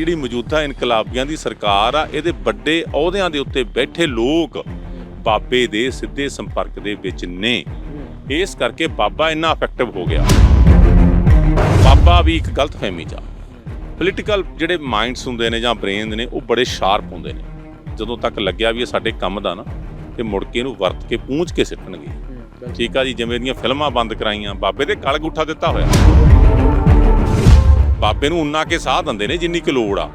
ਜਿਹੜੀ ਮੌਜੂਦਾ ਇਨਕਲਾਬੀਆਂ ਦੀ ਸਰਕਾਰ ਆ ਇਹਦੇ ਵੱਡੇ ਅਹੁਦਿਆਂ ਦੇ ਉੱਤੇ ਬੈਠੇ ਲੋਕ ਬਾਬੇ ਦੇ ਸਿੱਧੇ ਸੰਪਰਕ ਦੇ ਵਿੱਚ ਨੇ। ਇਸ ਕਰਕੇ ਬਾਬਾ ਇੰਨਾ ਇਫੈਕਟਿਵ ਹੋ ਗਿਆ। ਬਾਬਾ ਵੀ ਇੱਕ ਗਲਤ ਫਹਿਮੀ ਚ ਪੋਲੀਟੀਕਲ ਜਿਹੜੇ ਮਾਈਂਡਸ ਹੁੰਦੇ ਨੇ ਜਾਂ ਬ੍ਰੇਨ ਨੇ ਉਹ ਬੜੇ ਸ਼ਾਰਪ ਹੁੰਦੇ ਨੇ। ਜਦੋਂ ਤੱਕ ਲੱਗਿਆ ਵੀ ਇਹ ਸਾਡੇ ਕੰਮ ਦਾ ਨਾ ਤੇ ਮੁੜ ਕੇ ਇਹਨੂੰ ਵਰਤ ਕੇ ਪੂੰਝ ਕੇ ਸਿੱਟਣਗੇ। ਠੀਕ ਆ ਜੀ ਜਿਵੇਂ ਇਹਦੀਆਂ ਫਿਲਮਾਂ ਬੰਦ ਕਰਾਈਆਂ ਬਾਬੇ ਦੇ ਗਲ ਗੁੱਠਾ ਦਿੱਤਾ ਹੋਇਆ। ਬਾਬੇ ਨੂੰ ਉਨਾ ਕੇ ਸਾਹ ਦਿੰਦੇ ਨੇ ਜਿੰਨੀ ਕੁ ਲੋੜ ਆ।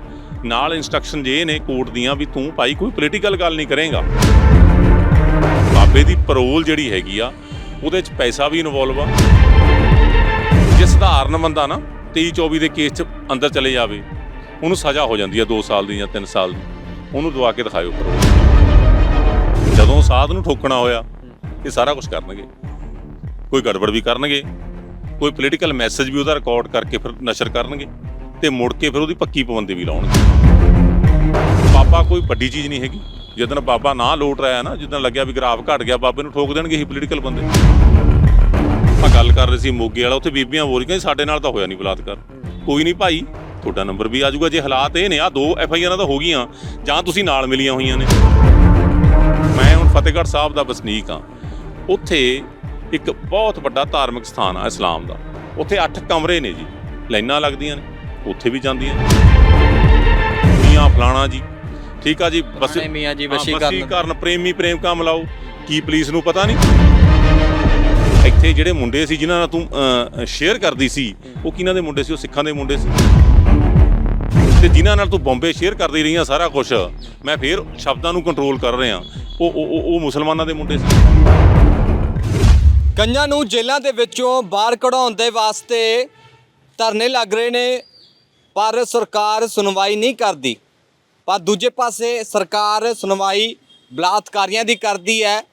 ਨਾਲ ਇਨਸਟਰਕਸ਼ਨ ਜੇ ਨੇ ਕੋਰਟ ਦੀਆਂ ਵੀ ਤੂੰ ਭਾਈ ਕੋਈ ਪੋਲੀਟੀਕਲ ਗੱਲ ਨਹੀਂ ਕਰੇਗਾ। ਬਾਬੇ ਦੀ ਪਰੋਲ ਜਿਹੜੀ ਹੈਗੀ ਆ, ਉਹਦੇ ਚ ਪੈਸਾ ਵੀ ਇਨਵੋਲਵ ਆ। ਜੇ ਸਧਾਰਨ ਬੰਦਾ ਨਾ 23 24 ਦੇ ਕੇਸ ਚ ਅੰਦਰ ਚਲੇ ਜਾਵੇ, ਉਹਨੂੰ ਸਜ਼ਾ ਹੋ ਜਾਂਦੀ ਆ 2 ਸਾਲ ਦੀ ਜਾਂ 3 ਸਾਲ ਦੀ। ਉਹਨੂੰ ਦਵਾ ਕੇ ਦਿਖਾਇਓ ਪਰੋਲ ਜਦੋਂ ਸਾਧ ਨੂੰ ਠੋਕਣਾ ਹੋਇਆ, ਇਹ ਸਾਰਾ ਕੁਝ ਕਰਨਗੇ। ਕੋਈ ਗੜਬੜ ਵੀ ਕਰਨਗੇ। ਕੋਈ ਪੋਲੀਟੀਕਲ ਮੈਸੇਜ ਵੀ ਉਹਦਾ ਰਿਕਾਰਡ ਕਰਕੇ ਫਿਰ ਨਸ਼ਰ ਕਰਨਗੇ ਤੇ ਮੁੜ ਕੇ ਫਿਰ ਉਹਦੀ ਪੱਕੀ ਪਾਬੰਦੀ ਵੀ ਲਾਉਣਗੇ। ਬਾਬਾ ਕੋਈ ਵੱਡੀ ਚੀਜ਼ ਨਹੀਂ ਹੈਗੀ। ਜਦੋਂ ਬਾਬਾ ਨਾ ਲੋਟ ਰਿਹਾ ਨਾ ਜਦੋਂ ਲੱਗਿਆ ਵੀ ਗਰਾਫ ਘਟ ਗਿਆ, ਬਾਬੇ ਨੂੰ ਠੋਕ ਦੇਣਗੇ ਹੀ ਪੋਲੀਟੀਕਲ ਬੰਦੇ। ਆਪਾਂ ਗੱਲ ਕਰ ਰਹੇ ਸੀ ਮੋਗੇ ਵਾਲਾ, ਉੱਥੇ ਬੀਬੀਆਂ ਬੋਲ ਰਹੀਆਂ ਸਾਡੇ ਨਾਲ ਤਾਂ ਹੋਇਆ ਨਹੀਂ ਬਲਾਤਕਾਰ। ਕੋਈ ਨਹੀਂ ਭਾਈ, ਤੁਹਾਡਾ ਨੰਬਰ ਵੀ ਆ ਜਾਊਗਾ, ਜੇ ਹਾਲਾਤ ਇਹ ਨੇ ਆ ਦੋ ਐਫ ਆਈ ਆਰਾਂ ਤਾਂ ਹੋ ਗਈਆਂ, ਜਾਂ ਤੁਸੀਂ ਨਾਲ ਮਿਲੀਆਂ ਹੋਈਆਂ ਨੇ। ਮੈਂ ਹੁਣ ਫਤਿਹਗੜ੍ਹ ਸਾਹਿਬ ਦਾ ਵਸਨੀਕ ਆ ਉੱਥੇ ਇੱਕ ਬਹੁਤ ਵੱਡਾ ਧਾਰਮਿਕ ਸਥਾਨ ਆ ਇਸਲਾਮ ਦਾ। ਉੱਥੇ 8 ਕਮਰੇ ਨੇ ਜੀ। ਲਾਈਨਾਂ ਲੱਗਦੀਆਂ ਨੇ ਉੱਥੇ ਵੀ ਜਾਂਦੀਆਂ ਮੀਆਂ ਫਲਾਣਾ ਜੀ ਠੀਕ ਆ ਜੀ? ਬਸ ਮੀਆਂ ਜੀ ਵਸ਼ੀਕਰਨ ਪ੍ਰੇਮੀ ਪ੍ਰੇਮ ਕਾ ਮਿਲਾਓ ਕੀ ਪੁਲਿਸ ਨੂੰ ਪਤਾ ਨਹੀਂ? ਇੱਥੇ ਜਿਹੜੇ ਮੁੰਡੇ ਸੀ ਜਿਨ੍ਹਾਂ ਨਾਲ ਤੂੰ ਸ਼ੇਅਰ ਕਰਦੀ ਸੀ ਉਹ ਕਿਹਨਾਂ ਦੇ ਮੁੰਡੇ ਸੀ? ਉਹ ਸਿੱਖਾਂ ਦੇ ਮੁੰਡੇ ਸੀ। ਤੇ ਜਿਨ੍ਹਾਂ ਨਾਲ ਤੂੰ ਬੰਬੇ ਸ਼ੇਅਰ ਕਰਦੀ ਰਹੀਆਂ ਸਾਰਾ ਕੁਝ ਮੈਂ ਫੇਰ ਸ਼ਬਦਾਂ ਨੂੰ ਕੰਟਰੋਲ ਕਰ ਰਿਹਾ। ਉਹ ਉਹ- ਉਹ ਮੁਸਲਮਾਨਾਂ ਦੇ ਮੁੰਡੇ ਸੀ। ਕਈਆਂ ਨੂੰ ਜੇਲ੍ਹਾਂ ਦੇ ਵਿੱਚੋਂ ਬਾਹਰ ਕਢਾਉਣ ਦੇ ਵਾਸਤੇ ਧਰਨੇ ਲੱਗ ਰਹੇ ਨੇ, ਪਰ ਸਰਕਾਰ ਸੁਣਵਾਈ ਨਹੀਂ ਕਰਦੀ। ਪਰ ਦੂਜੇ ਪਾਸੇ ਸਰਕਾਰ ਸੁਣਵਾਈ ਬਲਾਤਕਾਰੀਆਂ ਦੀ ਕਰਦੀ ਹੈ,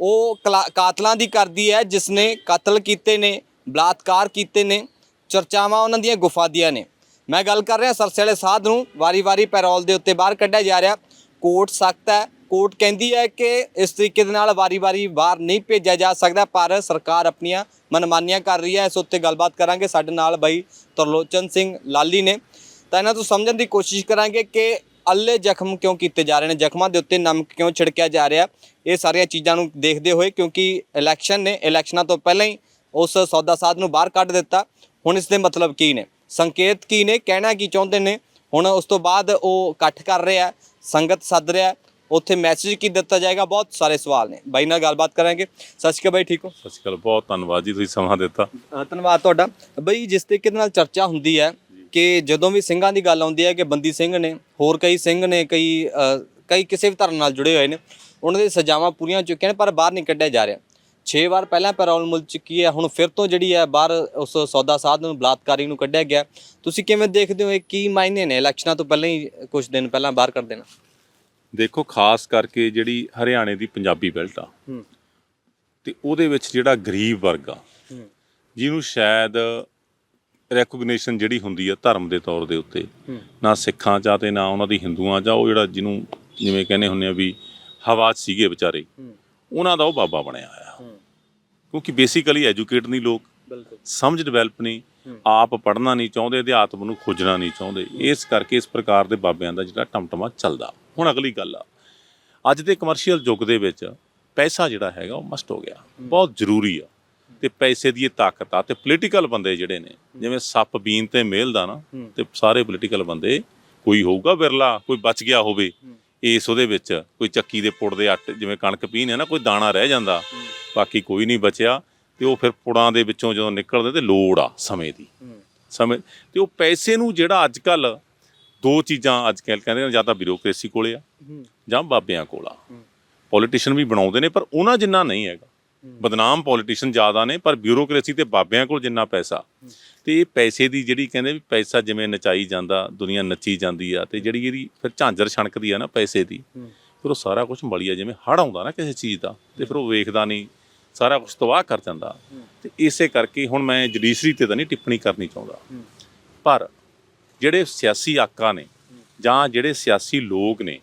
ਉਹ ਕਲਾ- ਕਾਤਲਾਂ ਦੀ ਕਰਦੀ ਹੈ ਜਿਸ ਨੇ ਕਤਲ ਕੀਤੇ ਨੇ, ਬਲਾਤਕਾਰ ਕੀਤੇ ਨੇ, ਚਰਚਾਵਾਂ ਉਹਨਾਂ ਦੀਆਂ ਗੁਫਾ ਦੀਆਂ ਨੇ। ਮੈਂ ਗੱਲ ਕਰ ਰਿਹਾ ਸਰਸੇ ਵਾਲੇ ਸਾਧ ਨੂੰ, ਵਾਰੀ-ਵਾਰੀ ਪੈਰੋਲ ਦੇ ਉੱਤੇ ਬਾਹਰ ਕੱਢਿਆ ਜਾ ਰਿਹਾ। ਕੋਰਟ ਸਖਤ ਹੈ ਕੋਰਟ ਕਹਿੰਦੀ ਹੈ ਕਿ ਇਸ ਤਰੀਕੇ ਦੇ ਨਾਲ ਵਾਰੀ-ਵਾਰੀ ਬਾਹਰ ਨਹੀਂ ਭੇਜਿਆ ਜਾ ਸਕਦਾ, ਪਰ ਸਰਕਾਰ ਆਪਣੀਆਂ ਮਨਮਾਨੀਆਂ ਕਰ ਰਹੀ ਹੈ। ਇਸ ਉੱਤੇ ਗੱਲਬਾਤ ਕਰਾਂਗੇ। ਸਾਡੇ ਨਾਲ ਬਾਈ ਤਰਲੋਚਨ ਸਿੰਘ ਲਾਲੀ ਨੇ। ਤਾਂ ਇਹਨਾਂ ਤੋਂ ਸਮਝਣ ਦੀ ਕੋਸ਼ਿਸ਼ ਕਰਾਂਗੇ ਕਿ ਅੱਲੇ ਜ਼ਖਮ ਕਿਉਂ ਕੀਤੇ ਜਾ ਰਹੇ ਨੇ? ਜ਼ਖਮਾਂ ਦੇ ਉੱਤੇ ਨਮਕ ਕਿਉਂ ਛਿੜਕਿਆ ਜਾ ਰਿਹਾ? ਇਹ ਸਾਰੀਆਂ ਚੀਜ਼ਾਂ ਨੂੰ ਦੇਖਦੇ ਹੋਏ, ਕਿਉਂਕਿ ਇਲੈਕਸ਼ਨ ਨੇ, ਇਲੈਕਸ਼ਨਾਂ ਤੋਂ ਪਹਿਲਾਂ ਹੀ ਉਸ ਸੌਦਾ ਸਾਧ ਨੂੰ ਬਾਹਰ ਕੱਢ ਦਿੱਤਾ। ਹੁਣ ਇਸ ਦੇ ਮਤਲਬ ਕੀ ਨੇ? ਸੰਕੇਤ ਕੀ ਨੇ? ਕਹਿਣਾ ਕੀ ਚਾਹੁੰਦੇ ਨੇ? ਹੁਣ ਉਸ ਤੋਂ ਬਾਅਦ ਉਹ ਇਕੱਠ ਕਰ ਰਿਹਾ ਸੰਗਤ ਸੱਦ ਰਿਹਾ ਉੱਥੇ ਮੈਸੇਜ ਕੀ ਦਿੱਤਾ ਜਾਏਗਾ? ਬਹੁਤ ਸਾਰੇ ਸਵਾਲ ਨੇ। ਬਾਈ ਨਾਲ ਗੱਲਬਾਤ ਕਰਾਂਗੇ। ਸਤਿ ਸ਼੍ਰੀ ਅਕਾਲ ਬਾਈ ਠੀਕ ਹੋ? ਸਤਿ ਸ਼੍ਰੀ ਅਕਾਲ ਬਹੁਤ ਧੰਨਵਾਦ ਜੀ ਤੁਸੀਂ ਸਮਾਂ ਦਿੱਤਾ। ਅ, ਧੰਨਵਾਦ ਤੁਹਾਡਾ। ਬਈ ਜਿਸ ਤਰੀਕੇ ਦੇ ਨਾਲ ਚਰਚਾ ਹੁੰਦੀ ਹੈ ਕਿ ਜਦੋਂ ਵੀ ਸਿੰਘਾਂ ਦੀ ਗੱਲ ਆਉਂਦੀ ਹੈ ਕਿ ਬੰਦੀ ਸਿੰਘ ਨੇ ਹੋਰ ਕਈ ਸਿੰਘ ਨੇ ਕਈ ਅ, ਕਈ ਕਿਸੇ ਵੀ ਧਰਮ ਨਾਲ ਜੁੜੇ ਹੋਏ ਨੇ ਉਹਨਾਂ ਦੀ ਸਜ਼ਾਵਾਂ ਪੂਰੀਆਂ ਹੋ ਚੁੱਕੀਆਂ ਨੇ ਪਰ ਬਾਹਰ ਨਹੀਂ ਕੱਢਿਆ ਜਾ ਰਿਹਾ। 6 ਵਾਰ ਪਹਿਲਾਂ ਪੈਰੋਲ ਮਿਲ ਚੁੱਕੀ ਹੈ ਹੁਣ ਫਿਰ ਤੋਂ ਜਿਹੜੀ ਹੈ ਬਾਹਰ ਉਸ ਸੌਦਾ ਸਾਧ ਨੂੰ ਬਲਾਤਕਾਰੀ ਨੂੰ ਕੱਢਿਆ ਗਿਆ। ਤੁਸੀਂ ਕਿਵੇਂ ਦੇਖਦੇ ਹੋ ਇਹ ਕੀ ਮਾਇਨੇ ਨੇ ਇਲੈਕਸ਼ਨਾਂ ਤੋਂ ਪਹਿਲਾਂ ਹੀ ਕੁਝ ਦਿਨ ਪਹਿਲਾਂ ਬਾਹਰ ਕਰ ਦੇਣਾ? ਦੇਖੋ ਖਾਸ ਕਰਕੇ ਜਿਹੜੀ ਹਰਿਆਣੇ ਦੀ ਪੰਜਾਬੀ ਬੈਲਟ ਆ ਤੇ ਉਹਦੇ ਵਿੱਚ ਜਿਹੜਾ ਗਰੀਬ ਵਰਗ ਆ ਜਿਹਨੂੰ ਸ਼ਾਇਦ ਰੈਕੋਗਨੀਸ਼ਨ ਜਿਹੜੀ ਹੁੰਦੀ ਆ ਧਰਮ ਦੇ ਤੌਰ ਦੇ ਉੱਤੇ ਨਾ ਸਿੱਖਾਂ ਚ ਆ ਤੇ ਨਾ ਉਹਨਾਂ ਦੀ ਹਿੰਦੂਆਂ ਚ ਆ ਉਹ ਜਿਹੜਾ ਜਿਹਨੂੰ ਜਿਵੇਂ ਕਹਿੰਦੇ ਹੁੰਦੇ ਆ ਵੀ ਹਵਾ 'ਚ ਸੀਗੇ ਵਿਚਾਰੇ ਉਹਨਾਂ ਦਾ ਉਹ ਬਾਬਾ ਬਣਿਆ ਆ ਕਿਉਂਕਿ ਬੇਸਿਕਲੀ ਐਜੂਕੇਟ ਨਹੀਂ ਲੋਕ ਬਿਲਕੁਲ। ਸਮਝ ਡਿਵੈਲਪ ਨਹੀਂ। ਆਪ ਪੜ੍ਹਨਾ ਨਹੀਂ ਚਾਹੁੰਦੇ ਅਧਿਆਤਮ ਨੂੰ ਖੋਜਣਾ ਨਹੀਂ ਚਾਹੁੰਦੇ। ਇਸ ਕਰਕੇ ਇਸ ਪ੍ਰਕਾਰ ਦੇ ਬਾਬਿਆਂ ਦਾ ਜਿਹੜਾ ਟਮਟਮਾ ਚੱਲਦਾ। ਹੁਣ ਅਗਲੀ ਗੱਲ ਆ। ਅੱਜ ਦੇ ਕਮਰਸ਼ੀਅਲ ਯੁੱਗ ਦੇ ਵਿੱਚ ਪੈਸਾ ਜਿਹੜਾ ਹੈਗਾ ਉਹ ਮਸਟ ਹੋ ਗਿਆ। ਬਹੁਤ ਜ਼ਰੂਰੀ ਆ। ਤੇ ਪੈਸੇ ਦੀ ਇਹ ਤਾਕਤ ਆ। ਤੇ ਪੋਲੀਟੀਕਲ ਬੰਦੇ ਜਿਹੜੇ ਨੇ ਜਿਵੇਂ ਸੱਪ ਬੀਨ ਤੇ ਮੇਲ ਦਾ ਨਾ ਹੂੰ। ਤੇ ਸਾਰੇ ਪੋਲੀਟੀਕਲ ਬੰਦੇ ਕੋਈ ਹੋਊਗਾ ਬਿਰਲਾ ਕੋਈ ਬਚ ਗਿਆ ਹੋਵੇ ਹੂੰ। ਇਸ ਉਹਦੇ ਵਿੱਚ ਕੋਈ ਚੱਕੀ ਦੇ ਪੁੜ ਦੇ ਆਟੇ ਜਿਵੇਂ ਕਣਕ ਪੀਨੇ ਨਾ ਕੋਈ ਦਾਣਾ ਰਹਿ ਜਾਂਦਾ। ਬਾਕੀ ਕੋਈ ਨਹੀਂ ਬਚਿਆ। ਤੇ ਉਹ ਫਿਰ ਪੁੜਾਂ ਦੇ ਵਿੱਚੋਂ ਜਦੋਂ ਨਿਕਲਦੇ ਤੇ ਲੋੜ ਆ ਸਮੇਂ ਦੀ। ਸਮੇਂ ਤੇ ਉਹ ਪੈਸੇ ਨੂੰ ਜਿਹੜਾ ਅੱਜ ਕੱਲ ਦੋ ਚੀਜ਼ਾਂ ਅੱਜ ਕੱਲ ਕਹਿੰਦੇ ਨੇ ਜਾਂ ਤਾਂ ਬਿਊਰੋਕ੍ਰੇਸੀ ਕੋਲੇ ਆ ਜਾਂ ਬਾਬਿਆਂ ਕੋਲ ਆ। ਪੋਲੀਟੀਸ਼ੀਅਨ ਵੀ ਬਣਾਉਂਦੇ ਨੇ ਪਰ ਉਹਨਾਂ ਜਿੰਨਾ ਨਹੀਂ ਹੈਗਾ। ਬਦਨਾਮ ਪੋਲੀਟੀਸ਼ੀਅਨ ਜ਼ਿਆਦਾ ਨੇ ਪਰ ਬਿਊਰੋਕ੍ਰੇਸੀ ਤੇ ਬਾਬਿਆਂ ਕੋਲ ਜਿੰਨਾ ਪੈਸਾ। ਤੇ ਇਹ ਪੈਸੇ ਦੀ ਜਿਹੜੀ ਕਹਿੰਦੇ ਵੀ ਪੈਸਾ ਜਿਵੇਂ ਨਚਾਈ ਜਾਂਦਾ ਦੁਨੀਆ ਨੱਚੀ ਜਾਂਦੀ ਆ ਤੇ ਜਿਹੜੀ ਇਹਦੀ ਫਿਰ ਝਾਂਜਰ ਛਣਕਦੀ ਆ ਨਾ ਪੈਸੇ ਦੀ ਫਿਰ ਉਹ ਸਾਰਾ ਕੁਝ ਮਲੀਆ ਜਿਵੇਂ ਹੜ ਆਉਂਦਾ ਨਾ ਕਿਸੇ ਚੀਜ਼ ਦਾ ਤੇ ਫਿਰ ਉਹ ਵੇਖਦਾ ਨਹੀਂ ਸਾਰਾ ਕੁਝ ਤਬਾਹ ਕਰ ਜਾਂਦਾ। ਤੇ ਇਸੇ ਕਰਕੇ ਹੁਣ ਮੈਂ ਜੁਡੀਸ਼ਰੀ ਤੇ ਤਾਂ ਨਹੀਂ ਟਿੱਪਣੀ ਕਰਨੀ ਚਾਹੁੰਦਾ। ਪਰ ਜਿਹੜੇ ਸਿਆਸੀ ਆਕਾ ਨੇ ਜਾਂ ਜਿਹੜੇ ਸਿਆਸੀ ਲੋਕ ਨੇ,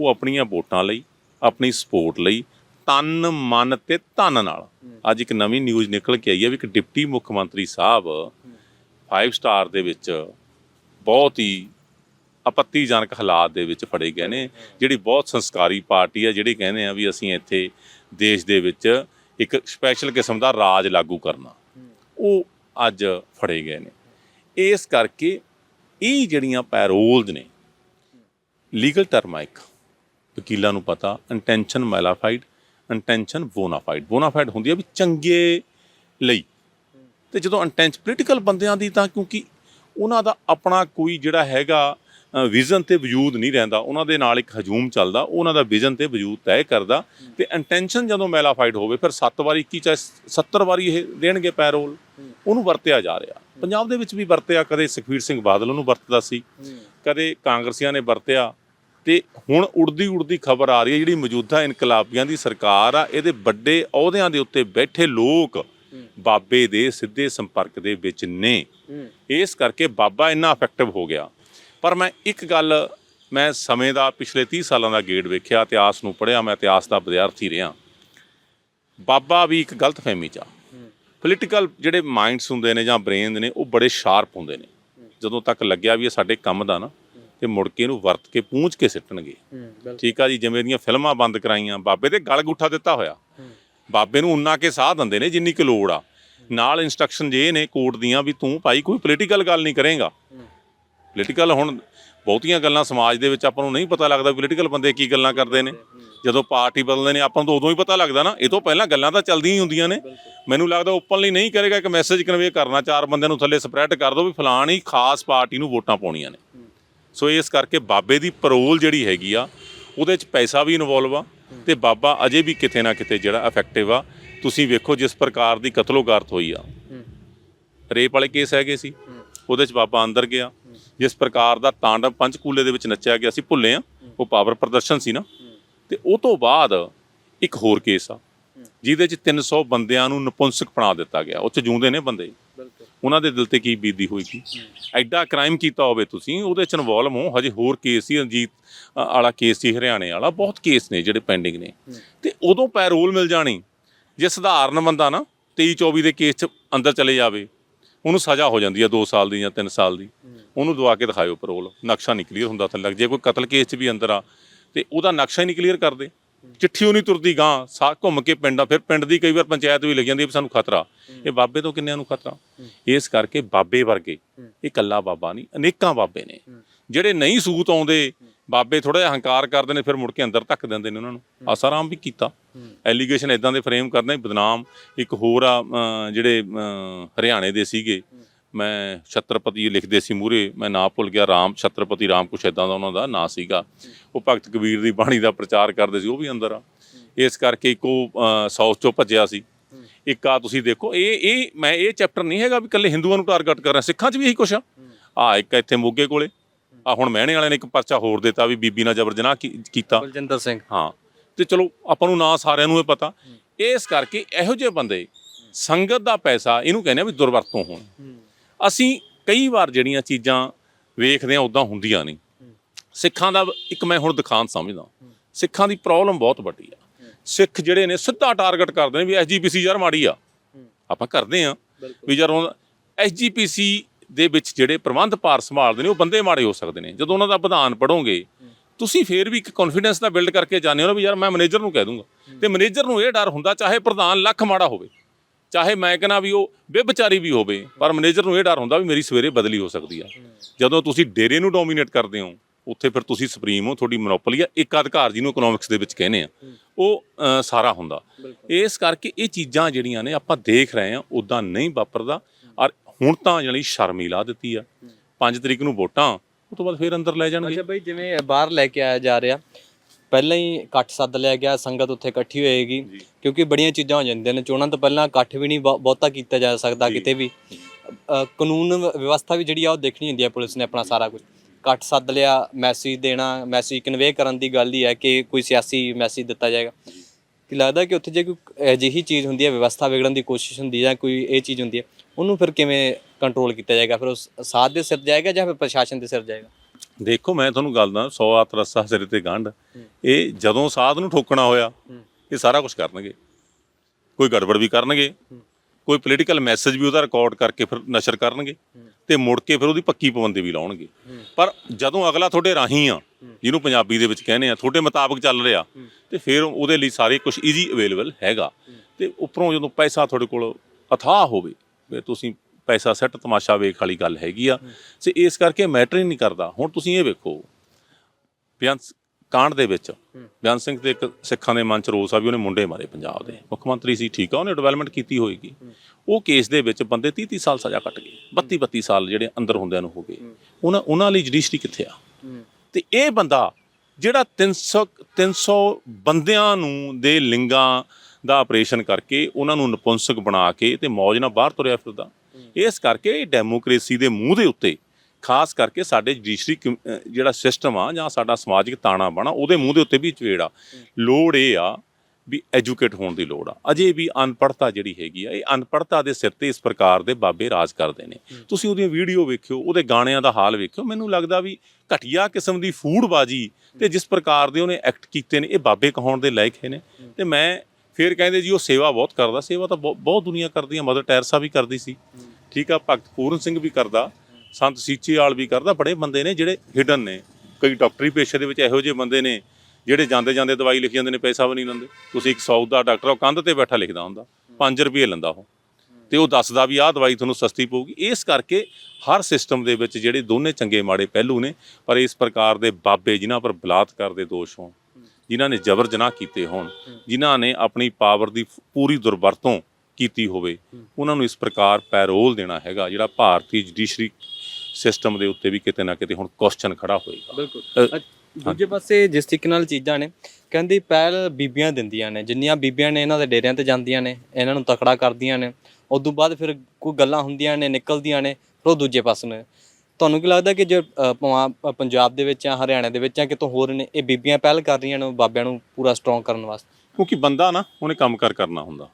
ਉਹ ਆਪਣੀਆਂ ਵੋਟਾਂ ਲਈ, ਆਪਣੀ ਸਪੋਰਟ ਲਈ ਤਨ, ਮਨ ਤੇ ਧਨ ਨਾਲ ਅੱਜ ਇੱਕ ਨਵੀਂ ਨਿਊਜ਼ ਨਿਕਲ ਕੇ ਆਈ ਹੈ ਵੀ ਇੱਕ ਡਿਪਟੀ ਮੁੱਖ ਮੰਤਰੀ ਸਾਹਿਬ 5 ਸਟਾਰ ਦੇ ਵਿੱਚ ਬਹੁਤ ਹੀ ਆਪੱਤੀਜਨਕ ਹਾਲਾਤ ਦੇ ਵਿੱਚ ਫੜੇ ਗਏ ਨੇ, ਜਿਹੜੀ ਬਹੁਤ ਸੰਸਕਾਰੀ ਪਾਰਟੀ ਹੈ, ਜਿਹੜੀ ਕਹਿੰਦੇ ਆ ਵੀ ਅਸੀਂ ਇੱਥੇ ਦੇਸ਼ ਦੇ ਵਿੱਚ ਇੱਕ ਸਪੈਸ਼ਲ ਕਿਸਮ ਦਾ ਰਾਜ ਲਾਗੂ ਕਰਨਾ। ਉਹ ਅੱਜ ਫੜੇ ਗਏ ਨੇ। ਇਸ ਕਰਕੇ ਇਹ ਜਿਹੜੀਆਂ ਪੈਰੋਲਸ ਨੇ, ਲੀਗਲ ਟਰਮ ਆ ਇੱਕ। ਵਕੀਲਾਂ ਨੂੰ ਪਤਾ intention mala fide intention bona fide bona fide ਹੁੰਦੀ ਹੈ ਵੀ ਚੰਗੇ ਲਈ। ਤੇ ਜਦੋਂ ਇੰਟੈਂਸ ਪੋਲੀਟੀਕਲ ਬੰਦਿਆਂ ਦੀ ਤਾਂ ਕਿਉਂਕਿ ਉਹਨਾਂ ਦਾ ਆਪਣਾ ਕੋਈ ਜਿਹੜਾ ਹੈਗਾ ਵਿਜ਼ਨ ਤੇ ਵਜੂਦ ਨਹੀਂ ਰਹਿੰਦਾ ਉਹਨਾਂ ਦੇ ਨਾਲ ਇੱਕ ਹਜੂਮ ਚੱਲਦਾ ਉਹਨਾਂ ਦਾ ਵਿਜ਼ਨ ਤੇ ਵਜੂਦ ਤੈਅ ਕਰਦਾ ਤੇ ਇੰਟੈਂਸ਼ਨ ਜਦੋਂ ਮੈਲਾਫਾਈਡ ਹੋਵੇ ਫਿਰ 7 ਵਾਰੀ 21 ਚਾਹੇ 70 ਵਾਰੀ ਇਹ ਦੇਣਗੇ ਪੈਰੋਲ ਉਹਨੂੰ ਵਰਤਿਆ ਜਾ ਰਿਹਾ। ਪੰਜਾਬ ਦੇ ਵਿੱਚ ਵੀ ਵਰਤਿਆ ਕਦੇ ਸੁਖਬੀਰ ਸਿੰਘ ਬਾਦਲ ਉਹਨੂੰ ਵਰਤਦਾ ਸੀ ਕਦੇ ਕਾਂਗਰਸੀਆਂ ਨੇ ਵਰਤਿਆ ਤੇ ਹੁਣ ਉੜਦੀ ਉੜਦੀ ਖਬਰ ਆ ਰਹੀ ਹੈ ਜਿਹੜੀ ਮੌਜੂਦਾ ਇਨਕਲਾਬੀਆਂ ਦੀ ਸਰਕਾਰ ਆ ਇਹਦੇ ਵੱਡੇ ਅਹੁਦਿਆਂ ਦੇ ਉੱਤੇ ਬੈਠੇ ਲੋਕ ਬਾਬੇ ਦੇ ਸਿੱਧੇ ਸੰਪਰਕ ਦੇ ਵਿੱਚ ਨੇ। ਇਸ ਕਰਕੇ ਬਾਬਾ ਇੰਨਾ ਇਫੈਕਟਿਵ ਹੋ ਗਿਆ। ਪਰ ਮੈਂ ਇੱਕ ਗੱਲ ਮੈਂ ਸਮੇਂ ਦਾ ਪਿਛਲੇ 30 ਸਾਲਾਂ ਦਾ ਗੇੜ ਵੇਖਿਆ ਇਤਿਹਾਸ ਨੂੰ ਪੜ੍ਹਿਆ ਮੈਂ ਇਤਿਹਾਸ ਦਾ ਵਿਦਿਆਰਥੀ ਰਿਹਾ। ਬਾਬਾ ਵੀ ਇੱਕ ਗਲਤ ਫਹਿਮੀ ਚ ਆ। ਪੋਲੀਟੀਕਲ ਜਿਹੜੇ ਮਾਈਂਡਸ ਹੁੰਦੇ ਨੇ ਜਾਂ ਬ੍ਰੇਨ ਨੇ ਉਹ ਬੜੇ ਸ਼ਾਰਪ ਹੁੰਦੇ ਨੇ। ਜਦੋਂ ਤੱਕ ਲੱਗਿਆ ਵੀ ਇਹ ਸਾਡੇ ਕੰਮ ਦਾ ਨਾ ਤੇ ਮੁੜ ਕੇ ਇਹਨੂੰ ਵਰਤ ਕੇ ਪੂੰਝ ਕੇ ਸਿੱਟਣਗੇ। ਠੀਕ ਆ ਜੀ ਜਿਵੇਂ ਇਹਦੀਆਂ ਫਿਲਮਾਂ ਬੰਦ ਕਰਾਈਆਂ ਬਾਬੇ ਤੇ ਗਲ ਗੁੱਠਾ ਦਿੱਤਾ ਹੋਇਆ। ਬਾਬੇ ਨੂੰ ਉਨਾ ਕੇ ਸਾਹ ਦਿੰਦੇ ਨੇ ਜਿੰਨੀ ਕੁ ਲੋੜ ਆ। ਨਾਲ ਇਨਸਟਰਕਸ਼ਨ ਜੇ ਨੇ ਕੋਰਟ ਦੀਆਂ ਵੀ ਤੂੰ ਭਾਈ ਕੋਈ ਪੋਲੀਟੀਕਲ ਗੱਲ ਨਹੀਂ ਕਰੇਗਾ। ਪੋਲੀਟੀਕਲ ਹੁਣ ਬਹੁਤੀਆਂ ਗੱਲਾਂ ਸਮਾਜ ਦੇ ਵਿੱਚ ਆਪਾਂ ਨੂੰ ਨਹੀਂ ਪਤਾ ਲੱਗਦਾ ਪੋਲੀਟੀਕਲ ਬੰਦੇ ਕੀ ਗੱਲਾਂ ਕਰਦੇ ਨੇ। ਜਦੋਂ ਪਾਰਟੀ ਬਦਲਦੇ ਨੇ ਆਪਾਂ ਨੂੰ ਤਾਂ ਉਦੋਂ ਹੀ ਪਤਾ ਲੱਗਦਾ ਨਾ। ਇਹ ਤੋਂ ਪਹਿਲਾਂ ਗੱਲਾਂ ਤਾਂ ਚੱਲਦੀਆਂ ਹੀ ਹੁੰਦੀਆਂ ਨੇ। ਮੈਨੂੰ ਲੱਗਦਾ ਓਪਨਲੀ ਨਹੀਂ ਕਰੇਗਾ ਇੱਕ ਮੈਸੇਜ ਕਨਵੇ ਕਰਨਾ ਚਾਰ ਬੰਦਿਆਂ ਨੂੰ ਥੱਲੇ ਸਪਰੈਡ ਕਰ ਦੋ ਵੀ ਫਲਾਣੀ ਖਾਸ ਪਾਰਟੀ ਨੂੰ ਵੋਟਾਂ ਪਾਉਣੀਆਂ ਨੇ। ਸੋ ਇਸ ਕਰਕੇ ਬਾਬੇ ਦੀ ਪਰੋਲ ਜਿਹੜੀ ਹੈਗੀ ਆ ਉਹਦੇ ਚ ਪੈਸਾ ਵੀ ਇਨਵੋਲਵ ਆ ਤੇ ਬਾਬਾ ਅਜੇ ਵੀ ਕਿਤੇ ਨਾ ਕਿਤੇ ਜਿਹੜਾ ਇਫੈਕਟਿਵ ਆ। ਤੁਸੀਂ ਵੇਖੋ ਜਿਸ ਪ੍ਰਕਾਰ ਦੀ ਕਤਲੋਗਾਰਤ ਹੋਈ ਆ। ਰੇਪ ਵਾਲੇ ਕੇਸ ਹੈਗੇ ਸੀ। ਉਹਦੇ ਚ ਬਾਬਾ ਅੰਦਰ ਗਿਆ। ਜਿਸ ਪ੍ਰਕਾਰ ਦਾ ਤਾਂਡਵ ਪੰਚਕੂਲੇ ਦੇ ਵਿੱਚ ਨੱਚਿਆ ਗਿਆ ਸੀ ਭੁੱਲੇ ਆ ਉਹ ਪਾਵਰ ਪ੍ਰਦਰਸ਼ਨ ਸੀ ਨਾ। ਤੇ ਉਹ ਤੋਂ ਬਾਅਦ ਇੱਕ ਹੋਰ ਕੇਸ ਆ ਜਿਹਦੇ ਚ 300 ਬੰਦਿਆਂ ਨੂੰ ਨਪੁੰਸਕ ਬਣਾ ਦਿੱਤਾ ਗਿਆ। ਚ ਜੂੰਦੇ ਨੇ ਬੰਦੇ। ਉਹਨਾਂ ਦੇ ਦਿਲ ਤੇ ਕੀ ਬੀਤੀ ਹੋਏਗੀ? ਐਡਾ ਕ੍ਰਾਈਮ ਕੀਤਾ ਹੋਵੇ ਤੁਸੀਂ ਉਹਦੇ ਚ ਇਨਵੋਲਵ ਹੋ। ਹਜੇ ਹੋਰ ਕੇਸ ਸੀ ਰਣਜੀਤ ਵਾਲਾ ਕੇਸ ਸੀ ਹਰਿਆਣੇ ਵਾਲਾ। ਬਹੁਤ ਕੇਸ ਨੇ ਜਿਹੜੇ ਪੈਂਡਿੰਗ ਨੇ। ਤੇ ਉਦੋਂ ਪੈਰੋਲ ਮਿਲ ਜਾਣੀ। ਜੇ ਸਧਾਰਨ ਬੰਦਾ ਨਾ 23 24 ਦੇ ਕੇਸ ਚ ਅੰਦਰ ਚਲੇ ਜਾਵੇ ਉਹਨੂੰ ਸਜ਼ਾ ਹੋ ਜਾਂਦੀ ਆ 2 ਸਾਲ ਦੀ ਜਾਂ 3 ਸਾਲ ਦੀ। ਉਹਨੂੰ ਦਵਾ ਕੇ ਦਿਖਾਇਓ ਪੈਰੋਲ ਨਕਸ਼ਾ ਨਹੀਂ ਕਲੀਅਰ ਹੁੰਦਾ ਥੱਲੇ। ਜੇ ਕੋਈ ਕਤਲ ਕੇਸ 'ਚ ਵੀ ਅੰਦਰ ਆ ਤੇ ਉਹਦਾ ਨਕਸ਼ਾ ਹੀ ਨਹੀਂ ਕਲੀਅਰ ਕਰਦੇ। ਚਿੱਠੀ ਉਹ ਨਹੀਂ ਤੁਰਦੀ ਗਾਂ ਸਾ ਘੁੰਮ ਕੇ ਪਿੰਡਾਂ ਫਿਰ ਪਿੰਡ ਦੀ ਕਈ ਵਾਰ ਪੰਚਾਇਤ ਵੀ ਲੱਗ ਜਾਂਦੀ ਹੈ ਵੀ ਸਾਨੂੰ ਖਤਰਾ। ਇਹ ਬਾਬੇ ਤੋਂ ਕਿੰਨਿਆਂ ਨੂੰ ਖਤਰਾ? ਇਸ ਕਰਕੇ ਬਾਬੇ ਵਰਗੇ ਇਹ ਇਕੱਲਾ ਬਾਬਾ ਨਹੀਂ ਅਨੇਕਾਂ ਬਾਬੇ ਨੇ। ਜਿਹੜੇ ਨਹੀਂ ਸੂਤ ਆਉਂਦੇ ਬਾਬੇ ਥੋੜਾ ਜਿਹਾ ਹੰਕਾਰ ਕਰਦੇ ਨੇ ਫਿਰ ਮੁੜ ਕੇ ਅੰਦਰ ਧੱਕ ਦਿੰਦੇ ਨੇ ਉਹਨਾਂ ਨੂੰ। ਆਸਾਰਾਮ ਵੀ ਕੀਤਾ। ਐਲੀਗੇਸ਼ਨ ਇਦਾਂ ਦੇ ਫਰੇਮ ਕਰਦੇ ਬਦਨਾਮ ਇੱਕ ਹੋਰ ਆ ਜਿਹੜੇ ਹਰਿਆਣੇ ਦੇ ਸੀਗੇ। ਮੈਂ ਛਤਰਪਤੀ ਲਿਖਦੇ ਸੀ ਮੂਰੇ ਮੈਂ ਨਾਂ ਭੁੱਲ ਗਿਆ ਰਾਮ ਛਤਰਪਤੀ ਰਾਮ ਕੁਛ ਇਦਾਂ ਦਾ ਉਹਨਾਂ ਦਾ ਨਾਂ ਸੀਗਾ। ਉਹ ਭਗਤ ਕਬੀਰ ਦੀ ਬਾਣੀ ਦਾ ਪ੍ਰਚਾਰ ਕਰਦੇ ਸੀ ਉਹ ਵੀ ਅੰਦਰ ਆ। ਇਸ ਕਰਕੇ ਇੱਕ ਸਾਊਥ ਚੋਂ ਭੱਜਿਆ ਸੀ। ਇੱਕ ਆ ਤੁਸੀਂ ਦੇਖੋ ਇਹ ਇਹ ਮੈਂ ਇਹ ਚੈਪਟਰ ਨਹੀਂ ਹੈਗਾ ਵੀ ਇਕੱਲੇ ਹਿੰਦੂਆਂ ਨੂੰ ਟਾਰਗੇਟ ਕਰ ਰਿਹਾ ਸਿੱਖਾਂ 'ਚ ਵੀ ਇਹੀ ਕੁਛ ਆ। ਆ ਇੱਕ ਇੱਥੇ ਮੋਗੇ ਕੋਲੇ ਆ ਹੁਣ ਮਹਿਣੇ ਵਾਲਿਆਂ ਨੇ ਇੱਕ ਪਰਚਾ ਹੋਰ ਦਿੱਤਾ ਵੀ ਬੀਬੀ ਨਾਲ ਜਬਰ ਜਨਾਹ ਕੀ- ਕੀਤਾ। ਬਲਜਿੰਦਰ ਸਿੰਘ। ਹਾਂ ਤੇ ਚਲੋ ਆਪਾਂ ਨੂੰ ਨਾ ਸਾਰਿਆਂ ਨੂੰ ਇਹ ਪਤਾ। ਇਸ ਕਰਕੇ ਇਹੋ ਜਿਹੇ ਬੰਦੇ ਸੰਗਤ ਦਾ ਪੈਸਾ ਇਹਨੂੰ ਕਹਿੰਦੇ ਆ ਵੀ ਦੁਰਵਰਤੋਂ ਹੋਣ। ਅਸੀਂ ਕਈ ਵਾਰ ਜਿਹੜੀਆਂ ਚੀਜ਼ਾਂ ਵੇਖਦੇ ਆ ਉਦਾਂ ਹੁੰਦੀਆਂ ਨਹੀਂ। ਸਿੱਖਾਂ ਦਾ ਇੱਕ ਮੈਂ ਹੁਣ ਦਿਖਾਂਤ ਸਮਝਦਾ। ਸਿੱਖਾਂ ਦੀ ਪ੍ਰੋਬਲਮ ਬਹੁਤ ਵੱਡੀ ਆ। ਸਿੱਖ ਜਿਹੜੇ ਨੇ ਸਿੱਧਾ ਟਾਰਗੇਟ ਕਰਦੇ ਨੇ ਵੀ ਐਸਜੀਪੀਸੀ ਯਾਰ ਮਾੜੀ ਆ। ਆਪਾਂ ਕਰਦੇ ਆ ਵੀ ਯਾਰ ਐਸਜੀਪੀਸੀ ਦੇ ਵਿੱਚ ਜਿਹੜੇ ਪ੍ਰਬੰਧ ਭਾਰ ਸੰਭਾਲਦੇ ਨੇ ਉਹ ਬੰਦੇ ਮਾੜੇ ਹੋ ਸਕਦੇ ਨੇ। ਜਦੋਂ ਉਹਨਾਂ ਦਾ ਵਿਧਾਨ ਪੜੋਗੇ ਤੁਸੀਂ ਫੇਰ ਵੀ ਇੱਕ ਕੌਨਫੀਡੈਂਸ ਦਾ ਬਿਲਡ ਕਰਕੇ ਜਾਂਦੇ ਹੋ ਨਾ ਵੀ ਯਾਰ ਮੈਂ ਮੈਨੇਜਰ ਨੂੰ ਕਹਿ ਦੂੰਗਾ। ਤੇ ਮੈਨੇਜਰ ਨੂੰ ਇਹ ਡਰ ਹੁੰਦਾ ਚਾਹੇ ਪ੍ਰਧਾਨ ਲੱਖ ਮਾੜਾ ਹੋਵੇ। ਚਾਹੇ ਮੈਂ ਕਹਿੰਦਾ ਵੀ ਉਹ ਵਿਭਚਾਰੀ ਵੀ ਹੋਵੇ ਪਰ ਮੈਨੇਜਰ ਨੂੰ ਇਹ ਡਰ ਹੁੰਦਾ ਵੀ ਮੇਰੀ ਸਵੇਰੇ ਬਦਲੀ ਹੋ ਸਕਦੀ ਆ। ਜਦੋਂ ਤੁਸੀਂ ਡੇਰੇ ਨੂੰ ਡੋਮੀਨੇਟ ਕਰਦੇ ਹੋ ਉੱਥੇ ਫਿਰ ਤੁਸੀਂ ਸੁਪਰੀਮ ਹੋ ਤੁਹਾਡੀ ਮੋਨੋਪੋਲੀ ਆ ਇੱਕ ਅਧਿਕਾਰ ਜਿਹਨੂੰ ਇਕਨੋਮਿਕਸ ਦੇ ਵਿੱਚ ਕਹਿੰਦੇ ਆ ਉਹ ਸਾਰਾ ਹੁੰਦਾ। ਇਸ ਕਰਕੇ ਇਹ ਚੀਜ਼ਾਂ ਜਿਹੜੀਆਂ ਨੇ ਆਪਾਂ ਦੇਖ ਰਹੇ ਆ ਉਦਾਂ ਨਹੀਂ ਵਾਪਰਦਾ। ਔਰ ਹੁਣ ਤਾਂ ਜਿਹੜੀ ਸ਼ਰਮ ਲਾ ਦਿੱਤੀ ਆ। 5 ਤਰੀਕ ਨੂੰ ਵੋਟਾਂ ਉਹ ਤੋਂ ਬਾਅਦ ਫਿਰ ਅੰਦਰ ਲੈ ਜਾਣਗੇ। ਅੱਛਾ ਬਈ ਜਿਵੇਂ ਬਾਹਰ ਲੈ ਕੇ ਆਇਆ ਜਾ ਰਿਹਾ ਪਹਿਲਾਂ ਹੀ ਇਕੱਠ ਸੱਦ ਲਿਆ ਗਿਆ ਸੰਗਤ ਉੱਥੇ ਇਕੱਠੀ ਹੋਏਗੀ ਕਿਉਂਕਿ ਬੜੀਆਂ ਚੀਜ਼ਾਂ ਹੋ ਜਾਂਦੀਆਂ ਨੇ ਚੋਣਾਂ ਤੋਂ ਪਹਿਲਾਂ ਇਕੱਠ ਵੀ ਨਹੀਂ ਬਹੁ- ਬਹੁਤਾ ਕੀਤਾ ਜਾ ਸਕਦਾ ਕਿਤੇ ਵੀ। ਅ, ਕਾਨੂੰਨ ਵ- ਵਿਵਸਥਾ ਵੀ ਜਿਹੜੀ ਆ ਉਹ ਦੇਖਣੀ ਹੁੰਦੀ ਹੈ ਪੁਲਿਸ ਨੇ ਆਪਣਾ ਸਾਰਾ ਕੁਝ ਇਕੱਠ ਸੱਦ ਲਿਆ ਮੈਸੇਜ ਦੇਣਾ ਮੈਸੇਜ ਕਨਵੇ ਕਰਨ ਦੀ ਗੱਲ ਹੀ ਹੈ ਕਿ ਕੋਈ ਸਿਆਸੀ ਮੈਸੇਜ ਦਿੱਤਾ ਜਾਏਗਾ। ਕਿ ਲੱਗਦਾ ਕਿ ਉੱਥੇ ਜੇ ਕੋਈ ਅਜਿਹੀ ਚੀਜ਼ ਹੁੰਦੀ ਹੈ ਵਿਵਸਥਾ ਵਿਗੜਨ ਦੀ ਕੋਸ਼ਿਸ਼ ਹੁੰਦੀ ਹੈ ਜਾਂ ਕੋਈ ਇਹ ਚੀਜ਼ ਹੁੰਦੀ ਹੈ ਉਹਨੂੰ ਫਿਰ ਕਿਵੇਂ ਕੰਟਰੋਲ ਕੀਤਾ ਜਾਏਗਾ? ਫਿਰ ਉਸ ਸਾਧ ਦੇ ਸਿਰ ਜਾਏਗਾ ਜਾਂ ਫਿਰ ਪ੍ਰਸ਼ਾਸਨ ਦੇ ਸਿਰ ਜਾਏਗਾ? ਦੇਖੋ, ਮੈਂ ਤੁਹਾਨੂੰ ਗੱਲ ਦਾ 100 ਹੱਥ ਰੱਸਾ ਸਿਰ ਤੇ ਗੰਢ। ਇਹ ਜਦੋਂ ਸਾਧ ਨੂੰ ਠੋਕਣਾ ਹੋਇਆ, ਇਹ ਸਾਰਾ ਕੁਝ ਕਰਨਗੇ। ਕੋਈ ਗੜਬੜ ਵੀ ਕਰਨਗੇ, ਕੋਈ ਪੋਲੀਟੀਕਲ ਮੈਸੇਜ ਵੀ ਉਹਦਾ ਰਿਕਾਰਡ ਕਰਕੇ ਫਿਰ ਨਸ਼ਰ ਕਰਨਗੇ ਤੇ ਮੁੜ ਕੇ ਫਿਰ ਉਹਦੀ ਪੱਕੀ ਪਾਬੰਦੀ ਵੀ ਲਾਉਣਗੇ। ਪਰ ਜਦੋਂ ਅਗਲਾ ਤੁਹਾਡੇ ਰਾਹੀਂ ਆ, ਜਿਹਨੂੰ ਪੰਜਾਬੀ ਦੇ ਵਿੱਚ ਕਹਿੰਦੇ ਆ, ਤੁਹਾਡੇ ਮੁਤਾਬਕ ਚੱਲ ਰਿਹਾ, ਤੇ ਫਿਰ ਉਹਦੇ ਲਈ ਸਾਰੇ ਕੁਝ ਈਜ਼ੀ ਅਵੇਲੇਬਲ ਹੈਗਾ। ਤੇ ਉੱਪਰੋਂ ਜਦੋਂ ਪੈਸਾ ਤੁਹਾਡੇ ਕੋਲ ਅਥਾਹ ਹੋਵੇ, ਫਿਰ ਤੁਸੀਂ ਪੈਸਾ ਸੈੱਟ ਤਮਾਸ਼ਾ ਵੇਖ ਵਾਲੀ ਗੱਲ ਹੈਗੀ ਆ। ਤੇ ਇਸ ਕਰਕੇ ਮੈਟਰ ਹੀ ਨਹੀਂ ਕਰਦਾ। ਹੁਣ ਤੁਸੀਂ ਇਹ ਵੇਖੋ ਬਿਆੰਸ ਕਾਂਡ ਦੇ ਵਿੱਚ ਬਿਆਨ ਸਿੰਘ ਤੇ ਇੱਕ ਸਿੱਖਾਂ ਦੇ ਮਨ ਚ ਰੋਸ ਆ ਵੀ ਉਹਨੇ ਮੁੰਡੇ ਮਾਰੇ ਪੰਜਾਬ ਦੇ। ਮੁੱਖ ਮੰਤਰੀ ਸੀ, ਠੀਕ ਆ, ਉਹਨੇ ਡਿਵੈਲਪਮੈਂਟ ਕੀਤੀ ਹੋਏਗੀ। ਉਹ ਕੇਸ ਦੇ ਵਿੱਚ ਬੰਦੇ 30 30 ਸਾਲ ਸਜ਼ਾ ਕੱਟ ਗਏ। 32 32 ਸਾਲ ਜਿਹੜੇ ਅੰਦਰ ਹੁੰਦਿਆਂ ਨੂੰ ਹੋ ਗਏ। ਉਹਨਾਂ ਉਹਨਾਂ ਲਈ ਜੁਡੀਸ਼ਰੀ ਕਿੱਥੇ ਆ? ਤੇ ਇਹ ਬੰਦਾ ਜਿਹੜਾ 300 300 ਬੰਦਿਆਂ ਨੂੰ ਦੇ ਲਿੰਗਾਂ ਦਾ ਆਪਰੇਸ਼ਨ ਕਰਕੇ ਉਹਨਾਂ ਨੂੰ ਨਪੁੰਸਕ ਬਣਾ ਕੇ ਤੇ ਮੌਜ ਨਾਲ ਬਾਹਰ ਤੁਰਿਆ ਫਿਰਦਾ। ਇਸ ਕਰਕੇ ਇਹ ਡੈਮੋਕ੍ਰੇਸੀ ਦੇ ਮੂੰਹ ਦੇ ਉੱਤੇ ਖਾਸ ਕਰਕੇ ਸਾਡੇ ਜੁਡੀਸ਼ਰੀ ਜਿਹੜਾ ਸਿਸਟਮ ਆ ਜਾਂ ਸਾਡਾ ਸਮਾਜਿਕ ਤਾਣਾ ਬਣਾ ਉਹਦੇ ਮੂੰਹ ਦੇ ਉੱਤੇ ਵੀ ਚਵੇੜ ਆ। ਲੋੜ ਇਹ ਆ ਵੀ ਐਜੂਕੇਟ ਹੋਣ ਦੀ ਲੋੜ ਆ। ਅਜੇ ਵੀ ਅਨਪੜ੍ਹਤਾ ਜਿਹੜੀ ਹੈਗੀ ਆ ਇਹ ਅਨਪੜ੍ਹਤਾ ਦੇ ਸਿਰ ਤੇ ਇਸ ਪ੍ਰਕਾਰ ਦੇ ਬਾਬੇ ਰਾਜ ਕਰਦੇ ਨੇ। ਤੁਸੀਂ ਉਹਦੀਆਂ ਵੀਡੀਓ ਵੇਖਿਓ ਉਹਦੇ ਗਾਣਿਆਂ ਦਾ ਹਾਲ ਵੇਖਿਓ ਮੈਨੂੰ ਲੱਗਦਾ ਵੀ ਘਟੀਆ ਕਿਸਮ ਦੀ ਫੂਡਬਾਜੀ ਤੇ ਜਿਸ ਪ੍ਰਕਾਰ ਦੇ ਉਹਨੇ ਐਕਟ ਕੀਤੇ ਨੇ ਇਹ ਬਾਬੇ ਕਹਾਉਣ ਦੇ ਲਾਇਕ ਹੈ ਨੇ। ਤੇ ਮੈਂ ਫਿਰ ਕਹਿੰਦੇ ਜੀ ਉਹ ਸੇਵਾ ਬਹੁਤ ਕਰਦਾ ਸੇਵਾ ਤਾਂ ਬਹੁ- ਬਹੁਤ ਦੁਨੀਆ ਕਰਦੀ ਆ ਮਦਰ ਟੈਰਸਾ ਵੀ ਕਰਦੀ ਸੀ। ਠੀਕ ਆ, ਭਗਤ ਪੂਰਨ ਸਿੰਘ ਵੀ ਕਰਦਾ, ਸੰਤ ਸੀਚੇਵਾਲ ਵੀ ਕਰਦਾ, ਬੜੇ ਬੰਦੇ ਨੇ ਜਿਹੜੇ ਹਿਡਨ ਨੇ। ਕਈ ਡਾਕਟਰੀ ਪੇਸ਼ੇ ਦੇ ਵਿੱਚ ਇਹੋ ਜਿਹੇ ਬੰਦੇ ਨੇ ਜਿਹੜੇ ਜਾਂਦੇ ਜਾਂਦੇ ਦਵਾਈ ਲਿਖ ਜਾਂਦੇ ਨੇ, ਪੈਸਾ ਵੀ ਨਹੀਂ ਲੈਂਦੇ। ਤੁਸੀਂ ਇੱਕ ਸੌ ਦਾ ਡਾਕਟਰ ਉਹ ਕੰਧ ਤੇ ਬੈਠਾ ਲਿਖਦਾ ਹੁੰਦਾ 5 ਰੁਪਏ ਲੈਂਦਾ ਉਹ। ਤੇ ਉਹ ਦੱਸਦਾ ਵੀ ਆਹ ਦਵਾਈ ਤੁਹਾਨੂੰ ਸਸਤੀ ਪਊਗੀ। ਇਸ ਕਰਕੇ ਹਰ ਸਿਸਟਮ ਦੇ ਵਿੱਚ ਜਿਹੜੇ ਦੋਨੇ ਚੰਗੇ ਮਾੜੇ ਪਹਿਲੂ ਨੇ, ਪਰ ਇਸ ਪ੍ਰਕਾਰ ਦੇ ਬਾਬੇ ਜਿਨ੍ਹਾਂ ਪਰ ਬਲਾਤਕਾਰ ਦੇ ਦੋਸ਼ ਹੋਣ, ਜਿਨ੍ਹਾਂ ਨੇ ਜ਼ਬਰ ਜਨਾਹ ਕੀਤੇ ਹੋਣ, ਜਿਨ੍ਹਾਂ ਨੇ ਆਪਣੀ ਪਾਵਰ ਦੀ ਪੂਰੀ ਦੁਰਵਰਤੋਂ ਕੀਤੀ ਹੋਵੇ ਉਹਨਾਂ ਨੂੰ ਇਸ ਪ੍ਰਕਾਰ ਪੈਰੋਲ ਦੇਣਾ ਹੈਗਾ ਜਿਹੜਾ ਭਾਰਤੀ ਜੁਡੀਸ਼ਰੀ ਸਿਸਟਮ ਦੇ ਉੱਤੇ ਵੀ ਕਿਤੇ ਨਾ ਕਿਤੇ ਹੁਣ ਕੁਐਸਚਨ ਖੜਾ ਹੋਏਗਾ। ਬਿਲਕੁਲ। ਦੂਜੇ ਪਾਸੇ ਜਿਸ ਤਰੀਕੇ ਨਾਲ ਚੀਜ਼ਾਂ ਨੇ ਕਹਿੰਦੀ ਪਹਿਲ ਬੀਬੀਆਂ ਦਿੰਦੀਆਂ ਨੇ ਜਿੰਨੀਆਂ ਬੀਬੀਆਂ ਨੇ ਇਹਨਾਂ ਦੇ ਡੇਰਿਆਂ ਤੇ ਜਾਂਦੀਆਂ ਨੇ ਇਹਨਾਂ ਨੂੰ ਤਕੜਾ ਕਰਦੀਆਂ ਨੇ ਉਸ ਤੋਂ ਬਾਅਦ ਫਿਰ ਕੋਈ ਗੱਲਾਂ ਹੁੰਦੀਆਂ ਨੇ ਨਿਕਲਦੀਆਂ ਨੇ ਫਿਰ ਉਹ ਦੂਜੇ ਪਾਸੇ ਨੇ। ਤੁਹਾਨੂੰ ਕੀ ਲੱਗਦਾ ਕਿ ਜੇ ਪੰਜਾਬ ਦੇ ਵਿੱਚ ਜਾਂ ਹਰਿਆਣਾ ਦੇ ਵਿੱਚ ਜਾਂ ਕਿਤੋਂ ਹੋਰ ਨੇ ਇਹ ਬੀਬੀਆਂ ਪਹਿਲ ਕਰ ਰਹੀਆਂ ਨੇ ਬਾਬਿਆਂ ਨੂੰ ਪੂਰਾ ਸਟਰੋਂਗ ਕਰਨ ਵਾਸਤੇ? ਕਿਉਂਕਿ ਬੰਦਾ ਨਾ ਉਹਨੇ ਕੰਮ ਕਰ ਕਰਨਾ ਹੁੰਦਾ।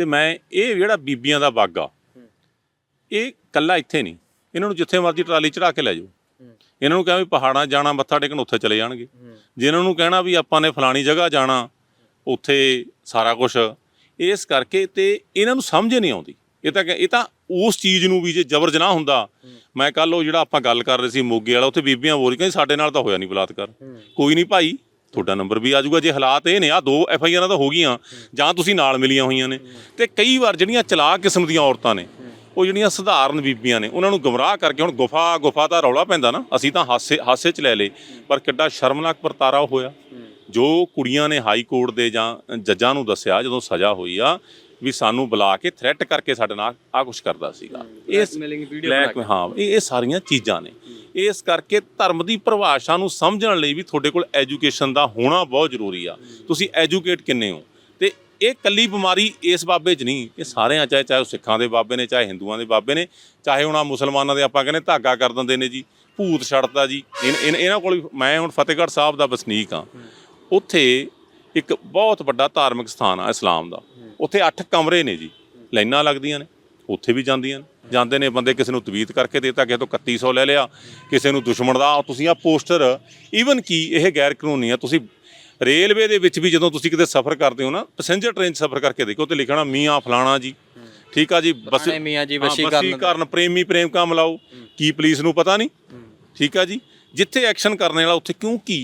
ਤੇ ਮੈਂ ਇਹ ਜਿਹੜਾ ਬੀਬੀਆਂ ਦਾ ਬਾਗ ਆ ਇਹ ਕੱਲਾ ਇੱਥੇ ਨਹੀਂ। ਇਹਨਾਂ ਨੂੰ ਜਿੱਥੇ ਮਰਜ਼ੀ ਟਰਾਲੀ ਚੜਾ ਕੇ ਲੈ ਜਾਓ। ਇਹਨਾਂ ਨੂੰ ਕਹਾਂ ਵੀ ਪਹਾੜਾਂ ਜਾਣਾ ਮੱਥਾ ਟੇਕਣ ਉੱਥੇ ਚਲੇ ਜਾਣਗੇ। ਜਿਨ੍ਹਾਂ ਨੂੰ ਕਹਿਣਾ ਵੀ ਆਪਾਂ ਨੇ ਫਲਾਣੀ ਜਗ੍ਹਾ ਜਾਣਾ ਉੱਥੇ ਸਾਰਾ ਕੁਝ ਇਸ ਕਰਕੇ ਤੇ ਇਹਨਾਂ ਨੂੰ ਸਮਝ ਨਹੀਂ ਆਉਂਦੀ। ਇਹ ਤਾਂ ਕਿ- ਇਹ ਤਾਂ ਉਸ ਚੀਜ਼ ਨੂੰ ਵੀ ਜੇ ਜ਼ਬਰ ਜਨਾਹ ਹੁੰਦਾ ਮੈਂ ਕੱਲ ਉਹ ਜਿਹੜਾ ਆਪਾਂ ਗੱਲ ਕਰ ਰਹੇ ਸੀ ਮੋਗੇ ਵਾਲਾ ਉੱਥੇ ਬੀਬੀਆਂ ਬੋਲ ਸੀ, ਸਾਡੇ ਨਾਲ ਤਾਂ ਹੋਇਆ ਨਹੀਂ ਬਲਾਤਕਾਰ। ਕੋਈ ਨਹੀਂ ਭਾਈ ਤੁਹਾਡਾ ਨੰਬਰ ਵੀ ਆ ਜਾਊਗਾ। ਜੇ ਹਾਲਾਤ ਇਹ ਨੇ ਆ ਦੋ ਐਫ ਆਈ ਆਰਾਂ ਤਾਂ ਹੋ ਗਈਆਂ, ਜਾਂ ਤੁਸੀਂ ਨਾਲ ਮਿਲੀਆਂ ਹੋਈਆਂ ਨੇ। ਤੇ ਕਈ ਵਾਰ ਜਿਹੜੀਆਂ ਚਲਾਕ ਕਿਸਮ ਦੀਆਂ ਔਰਤਾਂ ਨੇ, ਉਹ ਜਿਹੜੀਆਂ ਸਧਾਰਨ ਬੀਬੀਆਂ ਨੇ, ਉਹਨਾਂ ਨੂੰ ਗਮਰਾਹ ਕਰਕੇ ਹੁਣ ਗੁਫਾ ਗੁਫਾ ਦਾ ਰੌਲਾ ਪੈਂਦਾ ਨਾ, ਅਸੀਂ ਤਾਂ ਹਾਸੇ ਹਾਸੇ 'ਚ ਲੈ ਲਏ, ਪਰ ਕਿੱਡਾ ਸ਼ਰਮਨਾਕ ਵਰਤਾਰਾ ਹੋਇਆ। ਜੋ ਕੁੜੀਆਂ ਨੇ ਹਾਈ ਕੋਰਟ ਦੇ ਜਾਂ ਜੱਜਾਂ ਨੂੰ ਦੱਸਿਆ, ਜਦੋਂ ਸਜ਼ਾ ਹੋਈ ਆ ਵੀ ਸਾਨੂੰ ਬੁਲਾ ਕੇ ਥ੍ਰੈਟ ਕਰਕੇ ਸਾਡੇ ਨਾਲ ਆ ਕੁਝ ਕਰਦਾ ਸੀਗਾ। ਇਸ ਬਲੈਕ ਹਾਂ ਇਹ ਇਹ ਸਾਰੀਆਂ ਚੀਜ਼ਾਂ ਨੇ। ਇਸ ਕਰਕੇ ਧਰਮ ਦੀ ਪਰਿਭਾਸ਼ਾ ਨੂੰ ਸਮਝਣ ਲਈ ਵੀ ਤੁਹਾਡੇ ਕੋਲ ਐਜੂਕੇਸ਼ਨ ਦਾ ਹੋਣਾ ਬਹੁਤ ਜ਼ਰੂਰੀ ਆ। ਤੁਸੀਂ ਐਜੂਕੇਟ ਕਿੰਨੇ ਹੋ? ਤੇ ਇਹ ਕੱਲੀ ਬਿਮਾਰੀ ਇਸ ਬਾਬੇ 'ਚ ਨਹੀਂ। ਇਹ ਸਾਰਿਆਂ ਚਾਹੇ ਚਾਹੇ ਉਹ ਸਿੱਖਾਂ ਦੇ ਬਾਬੇ ਨੇ ਚਾਹੇ ਹਿੰਦੂਆਂ ਦੇ ਬਾਬੇ ਨੇ ਚਾਹੇ ਆਹ ਮੁਸਲਮਾਨਾਂ ਦੇ ਆਪਾਂ ਕਹਿੰਦੇ ਧਾਗਾ ਕਰ ਦਿੰਦੇ ਨੇ ਜੀ ਭੂਤ ਛੱਡਦਾ ਜੀ। ਇਹਨਾਂ ਕੋਲ ਮੈਂ ਹੁਣ ਫਤਿਹਗੜ੍ਹ ਸਾਹਿਬ ਦਾ ਵਸਨੀਕ ਆ ਉੱਥੇ ਇੱਕ ਬਹੁਤ ਵੱਡਾ ਧਾਰਮਿਕ ਸਥਾਨ ਆ ਇਸਲਾਮ ਦਾ। ਉੱਥੇ 8 ਕਮਰੇ ਨੇ ਜੀ। ਲਾਈਨਾਂ ਲੱਗਦੀਆਂ ਨੇ ਉੱਥੇ ਵੀ ਜਾਂਦੀਆਂ ਨੇ। ਜਾਂਦੇ ਨੇ ਬੰਦੇ ਕਿਸੇ ਨੂੰ ਤਵੀਤ ਕਰਕੇ ਦੇਤਾ ਕਿਸੇ ਤੋਂ 3100 ਲੈ ਲਿਆ ਕਿਸੇ ਨੂੰ ਦੁਸ਼ਮਣ ਦਾ। ਤੁਸੀਂ ਆ ਪੋਸਟਰ ਈਵਨ ਕੀ ਇਹ ਗੈਰ ਕਾਨੂੰਨੀ ਆ ਤੁਸੀਂ ਰੇਲਵੇ ਦੇ ਵਿੱਚ ਵੀ ਜਦੋਂ ਤੁਸੀਂ ਕਿਤੇ ਸਫ਼ਰ ਕਰਦੇ ਹੋ ਨਾ ਪੈਸੇਂਜਰ ਟ੍ਰੇਨ ਸਫ਼ਰ ਕਰਕੇ ਦੇਖੋ ਤੇ ਲਿਖਣਾ ਮੀਆਂ ਫਲਾਣਾ ਜੀ। ਠੀਕ ਆ ਜੀ ਬਸ ਮੀਆਂ ਜੀ ਵਸ਼ੀਕਰਨ ਪ੍ਰੇਮੀ ਪ੍ਰੇਮ ਕਾ ਮਿਲਾਓ ਕੀ ਪੁਲਿਸ ਨੂੰ ਪਤਾ ਨਹੀਂ? ਠੀਕ ਆ ਜੀ। ਜਿੱਥੇ ਐਕਸ਼ਨ ਕਰਨ ਵਾਲਾ ਉੱਥੇ ਕਿਉਂਕਿ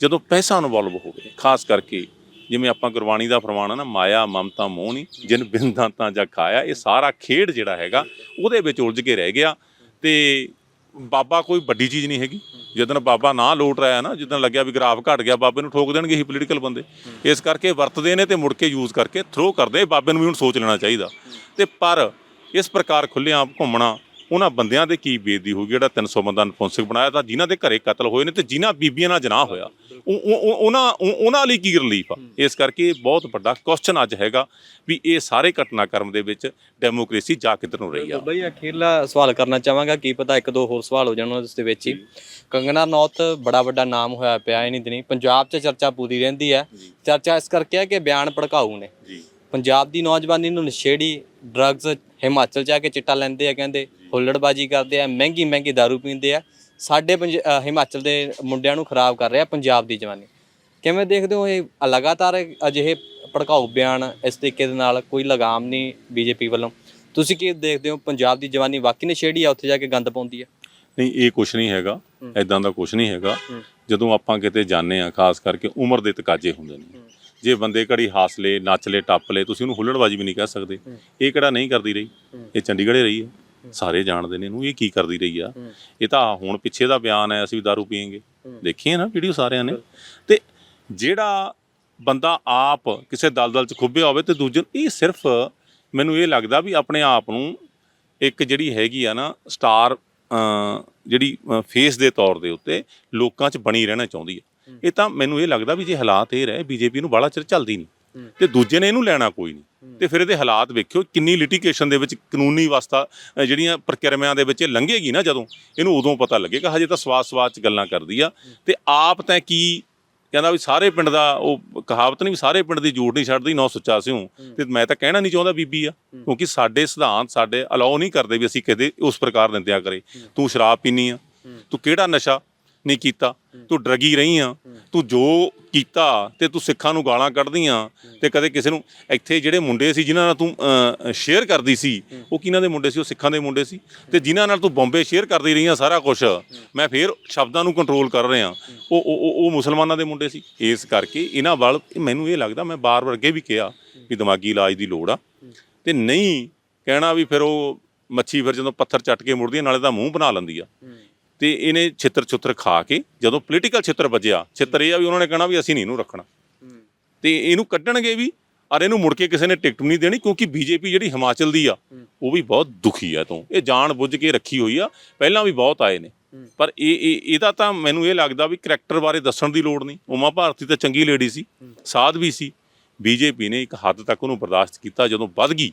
ਜਦੋਂ ਪੈਸਾ ਇਨਵੋਲਵ ਹੋਵੇ, ਖਾਸ ਕਰਕੇ ਜਿਵੇਂ ਆਪਾਂ ਗੁਰਬਾਣੀ ਦਾ ਫਰਮਾਨ ਆ ਨਾ, ਮਾਇਆ, ਮਮਤਾ ਮੋਹ ਨਹੀਂ ਜਿਨ ਬਿੰਦਾਂ ਤਾਂ ਜਾ ਖਾਇਆ, ਇਹ ਸਾਰਾ ਖੇਡ ਜਿਹੜਾ ਹੈਗਾ, ਉਹਦੇ ਵਿੱਚ ਉਲਝ ਕੇ ਰਹਿ ਗਿਆ ਤੇ ਬਾਬਾ ਕੋਈ ਵੱਡੀ ਚੀਜ਼ ਨਹੀਂ ਹੈਗੀ। ਜਦੋਂ ਬਾਬਾ ਨਾ ਲੋਟ ਰਿਹਾ ਨਾ ਜਦੋਂ ਲੱਗਿਆ ਵੀ ਗ੍ਰਾਫ ਘਟ ਗਿਆ, ਬਾਬੇ ਨੂੰ ਠੋਕ ਦੇਣਗੇ ਹੀ ਪੋਲੀਟੀਕਲ ਬੰਦੇ। ਇਸ ਕਰਕੇ ਵਰਤਦੇ ਨੇ ਤੇ ਮੁੜ ਕੇ ਯੂਜ਼ ਕਰਕੇ ਥਰੋ ਕਰਦੇ, ਬਾਬੇ ਨੂੰ ਵੀ ਹੁਣ ਸੋਚ ਲੈਣਾ ਚਾਹੀਦਾ। ਤੇ ਪਰ ਇਸ ਪ੍ਰਕਾਰ ਖੁੱਲ੍ਹੇਆਮ ਘੁੰਮਣਾ ਉਹਨਾਂ ਬੰਦਿਆਂ ਦੇ ਕੀ ਬੇਦੀ ਹੋਊਗੀ ਜਿਹੜਾ 300 ਬੰਦਾ ਨਪੁੰਸਕ ਬਣਾਇਆ ਤਾਂ ਜਿਨ੍ਹਾਂ ਦੇ ਘਰੇ ਕਤਲ ਹੋਏ ਨੇ ਤੇ ਜਿਨ੍ਹਾਂ ਬੀਬੀਆਂ ਨਾਲ ਜਨਾਹ ਹੋਇਆ। ਉਹ- ਉਹ- ਉਹ- ਉਹਨਾਂ ਉਹ- ਉਹਨਾਂ ਲਈ ਕੀ ਰਿਲੀਫ ਆ? ਇਸ ਕਰਕੇ ਬਹੁਤ ਵੱਡਾ ਕੁਐਸਚਨ ਅੱਜ ਹੈਗਾ ਵੀ ਇਹ ਸਾਰੇ ਘਟਨਾਕ੍ਰਮ ਦੇ ਵਿੱਚ ਡੈਮੋਕ੍ਰੇਸੀ ਜਾ ਕਿੱਧਰ ਨੂੰ ਰਹੀ ਆ? ਬਈ ਅਖੀਰਲਾ ਸਵਾਲ ਕਰਨਾ ਚਾਹਾਂਗਾ ਕੀ ਪਤਾ ਇੱਕ ਦੋ ਹੋਰ ਸਵਾਲ ਹੋ ਜਾਣ ਉਸ ਦੇ ਵਿੱਚ ਹੀ। ਕੰਗਨਾ ਨੌਤ ਬੜਾ ਵੱਡਾ ਨਾਮ ਹੋਇਆ ਪਿਆ ਇਹ ਨਹੀਂ ਦਿਨੀ। ਪੰਜਾਬ 'ਚ ਚਰਚਾ ਪੂਰੀ ਰਹਿੰਦੀ ਹੈ। ਚਰਚਾ ਇਸ ਕਰਕੇ ਹੈ ਕਿ ਬਿਆਨ ਭੜਕਾਊ ਨੇ। ਜੀ। ਪੰਜਾਬ ਦੀ ਨੌਜਵਾਨੀ ਨੂੰ ਨਸ਼ੇੜੀ ਡਰੱਗਸ ਹਿਮਾਚਲ ਜਾ ਕੇ ਚਿੱਟਾ ਲੈਂਦੇ ਆ ਕਹਿੰਦੇ ਹੁੱਲੜਬਾਜੀ ਕਰਦੇ ਆ ਮਹਿੰਗੀ ਮਹਿੰਗੀ दारू ਪੀਂਦੇ ਆ। ਸਾਡੇ ਹਿਮਾਚਲ ਦੇ ਮੁੰਡਿਆਂ ਨੂੰ ਖਰਾਬ ਕਰ ਰਿਹਾ ਪੰਜਾਬ ਦੀ ਜਵਾਨੀ। ਕਿਵੇਂ ਦੇਖਦੇ ਹੋ ਇਹ ਲਗਾਤਾਰ ਅਜਿਹੇ ਭੜਕਾਊ ਬਿਆਨ ਇਸ ਤਰੀਕੇ ਦੇ ਨਾਲ ਕੋਈ ਲਗਾਮ ਨਹੀਂ ਬੀਜੇਪੀ ਵੱਲੋਂ? ਤੁਸੀਂ ਕੀ ਦੇਖਦੇ ਹੋ ਪੰਜਾਬ ਦੀ ਜਵਾਨੀ ਵਾਕਈ ਨਸ਼ੇੜੀ ਆ ਉੱਥੇ ਜਾ ਕੇ ਗੰਦ ਪਾਉਂਦੀ ਹੈ ਨਹੀਂ ਇਹ ਕੁਝ ਨਹੀਂ ਹੈਗਾ ਐਦਾਂ ਦਾ ਕੁਝ ਨਹੀਂ ਹੈਗਾ। ਜਦੋਂ ਆਪਾਂ ਕਿਤੇ ਜਾਂਦੇ ਆ ਖਾਸ ਕਰਕੇ ਉਮਰ ਦੇ ਤਕਾਜ਼ੇ ਹੁੰਦੇ ਨੇ ਜੇ ਬੰਦੇ ਘੜੀ ਹਾਸਲੇ ਨੱਚ ਲੈ ਟੱਪ ਲੈ ਤੁਸੀਂ ਉਹਨੂੰ ਹੁੱਲੜਬਾਜੀ ਵੀ ਨਹੀਂ ਕਹਿ ਸਕਦੇ। ਇਹ ਕਿਹੜਾ ਨਹੀਂ ਕਰਦੀ ਰਹੀ? ਇਹ ਚੰਡੀਗੜ੍ਹੇ ਰਹੀ ਹੈ। ਸਾਰੇ ਜਾਣਦੇ ਨੇ ਇਹਨੂੰ ਇਹ ਕੀ ਕਰਦੀ ਰਹੀ ਆ? ਇਹ ਤਾਂ ਹੁਣ ਪਿੱਛੇ ਦਾ ਬਿਆਨ ਹੈ ਅਸੀਂ ਵੀ ਦਾਰੂ ਪੀਏਂਗੇ। ਦੇਖੀਏ ਨਾ ਵੀਡੀਓ ਸਾਰਿਆਂ ਨੇ। ਤੇ ਜਿਹੜਾ ਬੰਦਾ ਆਪ ਕਿਸੇ ਦਲਦਲ ਚ ਖੁੱਬਿਆ ਹੋਵੇ ਤੇ ਦੂਜੇ ਇਹ ਸਿਰਫ ਮੈਨੂੰ ਇਹ ਲੱਗਦਾ ਵੀ ਆਪਣੇ ਆਪ ਨੂੰ ਇੱਕ ਜਿਹੜੀ ਹੈਗੀ ਆ ਨਾ ਸਟਾਰ ਜਿਹੜੀ ਫੇਸ ਦੇ ਤੌਰ ਦੇ ਉੱਤੇ ਲੋਕਾਂ 'ਚ ਬਣੀ ਰਹਿਣਾ ਚਾਹੁੰਦੀ ਹੈ। ਇਹ ਤਾਂ ਮੈਨੂੰ ਇਹ ਲੱਗਦਾ ਵੀ ਜੇ ਹਾਲਾਤ ਇਹ ਰਹੇ ਬੀਜੇਪੀ ਨੂੰ ਬਾਹਲਾ ਚਿਰ ਚੱਲਦੀ ਨਹੀਂ। ਤੇ ਦੂਜੇ ਨੇ ਇਹਨੂੰ ਲੈਣਾ ਕੋਈ ਨਹੀਂ। ਤੇ ਫਿਰ ਇਹਦੇ ਹਾਲਾਤ ਵੇਖਿਓ ਕਿੰਨੀ ਲਿਟੀਗੇਸ਼ਨ ਦੇ ਵਿੱਚ ਕਾਨੂੰਨੀ ਅ, ਜਿਹੜੀਆਂ ਪ੍ਰਕਿਰਿਆਵਾਂ ਦੇ ਵਿੱਚ ਲੰਘੇਗੀ ਨਾ ਜਦੋਂ ਇਹਨੂੰ ਉਦੋਂ ਪਤਾ ਲੱਗੇਗਾ। ਹਜੇ ਤਾਂ ਸਵਾਸ-ਸਵਾਸ 'ਚ ਗੱਲਾਂ ਕਰਦੀ ਆ। ਤੇ ਆਪ ਤਾਂ ਕੀ ਕਹਿੰਦਾ ਵੀ ਸਾਰੇ ਪਿੰਡ ਦਾ ਉਹ ਕਹਾਵਤ ਨਹੀਂ ਵੀ ਸਾਰੇ ਪਿੰਡ ਦੀ ਜੂਠ ਨਹੀਂ ਛੱਡਦੀ ਨੌ ਸੁੱਚਾ ਸਿਉ ਤੇ ਮੈਂ ਤਾਂ ਕਹਿਣਾ ਨਹੀਂ ਚਾਹੁੰਦਾ ਬੀਬੀ ਆ ਕਿਉਂਕਿ ਸਾਡੇ ਸਿਧਾਂਤ ਸਾਡੇ ਅਲਾਉ ਨਹੀਂ ਕਰਦੇ ਵੀ ਅਸੀਂ ਕਦੇ ਉਸ ਪ੍ਰਕਾਰ ਨਿੰਦਿਆ ਕਰੇ। ਤੂੰ ਸ਼ਰਾਬ ਪੀਨੀ ਆ ਤੂੰ ਕਿਹੜਾ ਨਸ਼ਾ ਨਹੀਂ ਕੀਤਾ। ਤੂੰ ਡਰਗੀ ਰਹੀ ਆ। ਤੂੰ ਜੋ ਕੀਤਾ ਤੇ ਤੂੰ ਸਿੱਖਾਂ ਨੂੰ ਗਾਲਾਂ ਕੱਢਦੀ ਆ ਤੇ ਕਦੇ ਕਿਸੇ ਨੂੰ ਇੱਥੇ ਜਿਹੜੇ ਮੁੰਡੇ ਸੀ ਜਿਨ੍ਹਾਂ ਨਾਲ ਤੂੰ ਸ਼ੇਅਰ ਕਰਦੀ ਸੀ ਉਹ ਕਿਹਨਾਂ ਦੇ ਮੁੰਡੇ ਸੀ? ਉਹ ਸਿੱਖਾਂ ਦੇ ਮੁੰਡੇ ਸੀ। ਤੇ ਜਿਨ੍ਹਾਂ ਨਾਲ ਤੂੰ ਬੰਬੇ ਸ਼ੇਅਰ ਕਰਦੀ ਰਹੀ ਆ ਸਾਰਾ ਕੁਝ ਮੈਂ ਫੇਰ ਸ਼ਬਦਾਂ ਨੂੰ ਕੰਟਰੋਲ ਕਰ ਰਿਹਾ। ਉਹ ਉਹ ਉਹ- ਮੁਸਲਮਾਨਾਂ ਦੇ ਮੁੰਡੇ ਸੀ। ਇਸ ਕਰਕੇ ਇਹਨਾਂ ਵੱਲ ਮੈਨੂੰ ਇਹ ਲੱਗਦਾ ਮੈਂ ਬਾਰ-ਬਾਰ ਅੱਗੇ ਵੀ ਕਿਹਾ ਵੀ ਦਿਮਾਗੀ ਇਲਾਜ ਦੀ ਲੋੜ ਆ। ਤੇ ਨਹੀਂ ਕਹਿਣਾ ਵੀ ਫਿਰ ਉਹ ਮੱਛੀ ਫਿਰ ਜਦੋਂ ਪੱਥਰ ਚੱਟ ਕੇ ਮੁੜਦੀ ਆ, ਨਾਲੇ ਦਾ ਮੂੰਹ ਬਣਾ ਲੈਂਦੀ ਆ। ਤੇ ਇਹਨੇ ਛਿੱਤਰ ਛੁੱਤਰ ਖਾ ਕੇ ਜਦੋਂ ਪੋਲੀਟੀਕਲ ਛਿੱਤਰ ਵੱਜਿਆ ਛਿੱਤਰ ਇਹ ਆ ਵੀ ਉਹਨਾਂ ਨੇ ਕਹਿਣਾ ਵੀ ਅਸੀਂ ਨਹੀਂ ਇਹਨੂੰ ਰੱਖਣਾ। ਤੇ ਇਹਨੂੰ ਕੱਢਣਗੇ ਵੀ ਔਰ ਇਹਨੂੰ ਮੁੜ ਕੇ ਕਿਸੇ ਨੇ ਟਿਕਟ ਨਹੀਂ ਦੇਣੀ ਕਿਉਂਕਿ ਬੀਜੇਪੀ ਜਿਹੜੀ ਹਿਮਾਚਲ ਦੀ ਆ ਉਹ ਵੀ ਬਹੁਤ ਦੁਖੀ ਆ ਤੋਂ ਇਹ ਜਾਣ ਬੁੱਝ ਕੇ ਰੱਖੀ ਹੋਈ ਆ ਪਹਿਲਾਂ ਵੀ ਬਹੁਤ ਆਏ ਨੇ। ਪਰ ਇਹ ਇਹ ਇਹਦਾ ਤਾਂ ਮੈਨੂੰ ਇਹ ਲੱਗਦਾ ਵੀ ਕਰੈਕਟਰ ਬਾਰੇ ਦੱਸਣ ਦੀ ਲੋੜ ਨਹੀਂ। ਉਮਾ ਭਾਰਤੀ ਤਾਂ ਚੰਗੀ ਲੇਡੀ ਸੀ ਸਾਧ ਵੀ ਸੀ। ਬੀਜੇਪੀ ਨੇ ਇੱਕ ਹੱਦ ਤੱਕ ਉਹਨੂੰ ਬਰਦਾਸ਼ਤ ਕੀਤਾ ਜਦੋਂ ਵੱਧ ਗਈ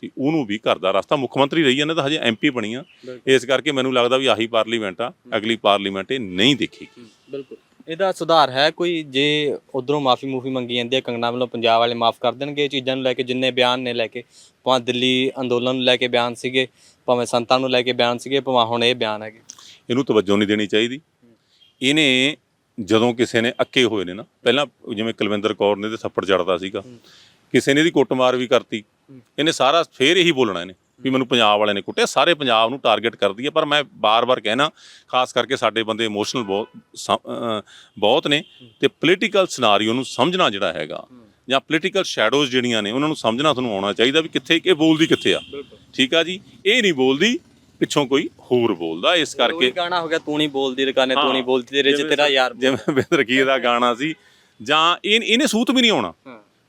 ਤੇ ਉਹਨੂੰ ਵੀ ਘਰ ਦਾ ਰਸਤਾ ਮੁੱਖ ਮੰਤਰੀ ਰਹੀ ਜਾਂਦੇ ਤਾਂ ਹਜੇ ਐਮਪੀ ਬਣੀ ਆ ਇਸ ਕਰਕੇ ਮੈਨੂੰ ਲੱਗਦਾ ਵੀ ਆਹੀ ਪਾਰਲੀਮੈਂਟ ਆ ਅਗਲੀ ਪਾਰਲੀਮੈਂਟ ਇਹ ਨਹੀਂ ਦੇਖੇਗੀ। ਬਿਲਕੁਲ। ਇਹਦਾ ਸੁਧਾਰ ਹੈ ਕੋਈ? ਜੇ ਉਧਰੋਂ ਮਾਫੀ ਮੂਫੀ ਮੰਗੀ ਜਾਂਦੀ ਹੈ ਕੰਗਣਾ ਵੱਲੋਂ ਪੰਜਾਬ ਵਾਲੇ ਮਾਫ ਕਰ ਦੇਣਗੇ ਇਹ ਚੀਜ਼ਾਂ ਨੂੰ ਲੈ ਕੇ ਜਿੰਨੇ ਬਿਆਨ ਨੇ ਲੈ ਕੇ ਭਾਵੇਂ ਦਿੱਲੀ ਅੰਦੋਲਨ ਨੂੰ ਲੈ ਕੇ ਬਿਆਨ ਸੀਗੇ ਭਾਵੇਂ ਸੰਤਾਂ ਨੂੰ ਲੈ ਕੇ ਬਿਆਨ ਸੀਗੇ ਭਾਵੇਂ ਹੁਣ ਇਹ ਬਿਆਨ ਹੈਗੇ। ਇਹਨੂੰ ਤਵੱਜੋ ਨਹੀਂ ਦੇਣੀ ਚਾਹੀਦੀ। ਇਹਨੇ ਜਦੋਂ ਕਿਸੇ ਨੇ ਅੱਕੇ ਹੋਏ ਨੇ ਨਾ ਪਹਿਲਾਂ ਜਿਵੇਂ ਕੁਲਵਿੰਦਰ ਕੌਰ ਨੇ ਤੇ ਥੱਪੜ ਚੜਦਾ ਸੀਗਾ ਕਿਸੇ ਨੇ ਇਹਦੀ ਕੁੱਟਮਾਰ ਵੀ ਕਰਤੀ ਇਹਨੇ ਸਾਰਾ ਫੇਰ ਇਹੀ ਬੋਲਣਾ ਇਹਨੇ ਵੀ ਮੈਨੂੰ ਪੰਜਾਬ ਵਾਲਿਆਂ ਨੇ ਕੁੱਟਿਆ ਸਾਰੇ ਪੰਜਾਬ ਨੂੰ ਟਾਰਗੇਟ ਕਰਦੀ ਹੈ ਪਰ ਮੈਂ ਬਾਰ-ਬਾਰ ਕਹਿਣਾ ਖਾਸ ਕਰਕੇ ਸਾਡੇ ਬੰਦੇ ਇਮੋਸ਼ਨਲ ਬਹੁਤ ਬਹੁਤ ਨੇ ਤੇ ਪੋਲੀਟੀਕਲ ਸਿਨਾਰੀਓ ਨੂੰ ਸਮਝਣਾ ਜਿਹੜਾ ਹੈਗਾ ਜਾਂ ਪੋਲੀਟੀਕਲ ਸ਼ੈਡੋਜ਼ ਜਿਹੜੀਆਂ ਨੇ ਉਹਨਾਂ ਨੂੰ ਸਮਝਣਾ ਤੁਹਾਨੂੰ ਆਉਣਾ ਚਾਹੀਦਾ ਵੀ ਕਿੱਥੇ ਇਹ ਬੋਲਦੀ ਕਿੱਥੇ ਆ? ਠੀਕ ਆ ਜੀ? ਇਹ ਨਹੀਂ ਬੋਲਦੀ ਪਿੱਛੋਂ ਕੋਈ ਹੋਰ ਬੋਲਦਾ ਇਸ ਕਰਕੇ ਗਾਣਾ ਹੋ ਗਿਆ ਤੂੰ ਨਹੀਂ ਬੋਲਦੀ ਰਕਾਨੇ ਤੂੰ ਨਹੀਂ ਬੋਲਦੀ ਤੇਰੇ ਚ ਤੇਰਾ ਯਾਰ ਜਿਵੇਂ ਬਿੰਦਰਕੀ ਦਾ ਗਾਣਾ ਸੀ ਜਾਂ ਇਹ ਇਹਨੇ ਸੂਤ ਵੀ ਨਹੀਂ ਆਉਣਾ।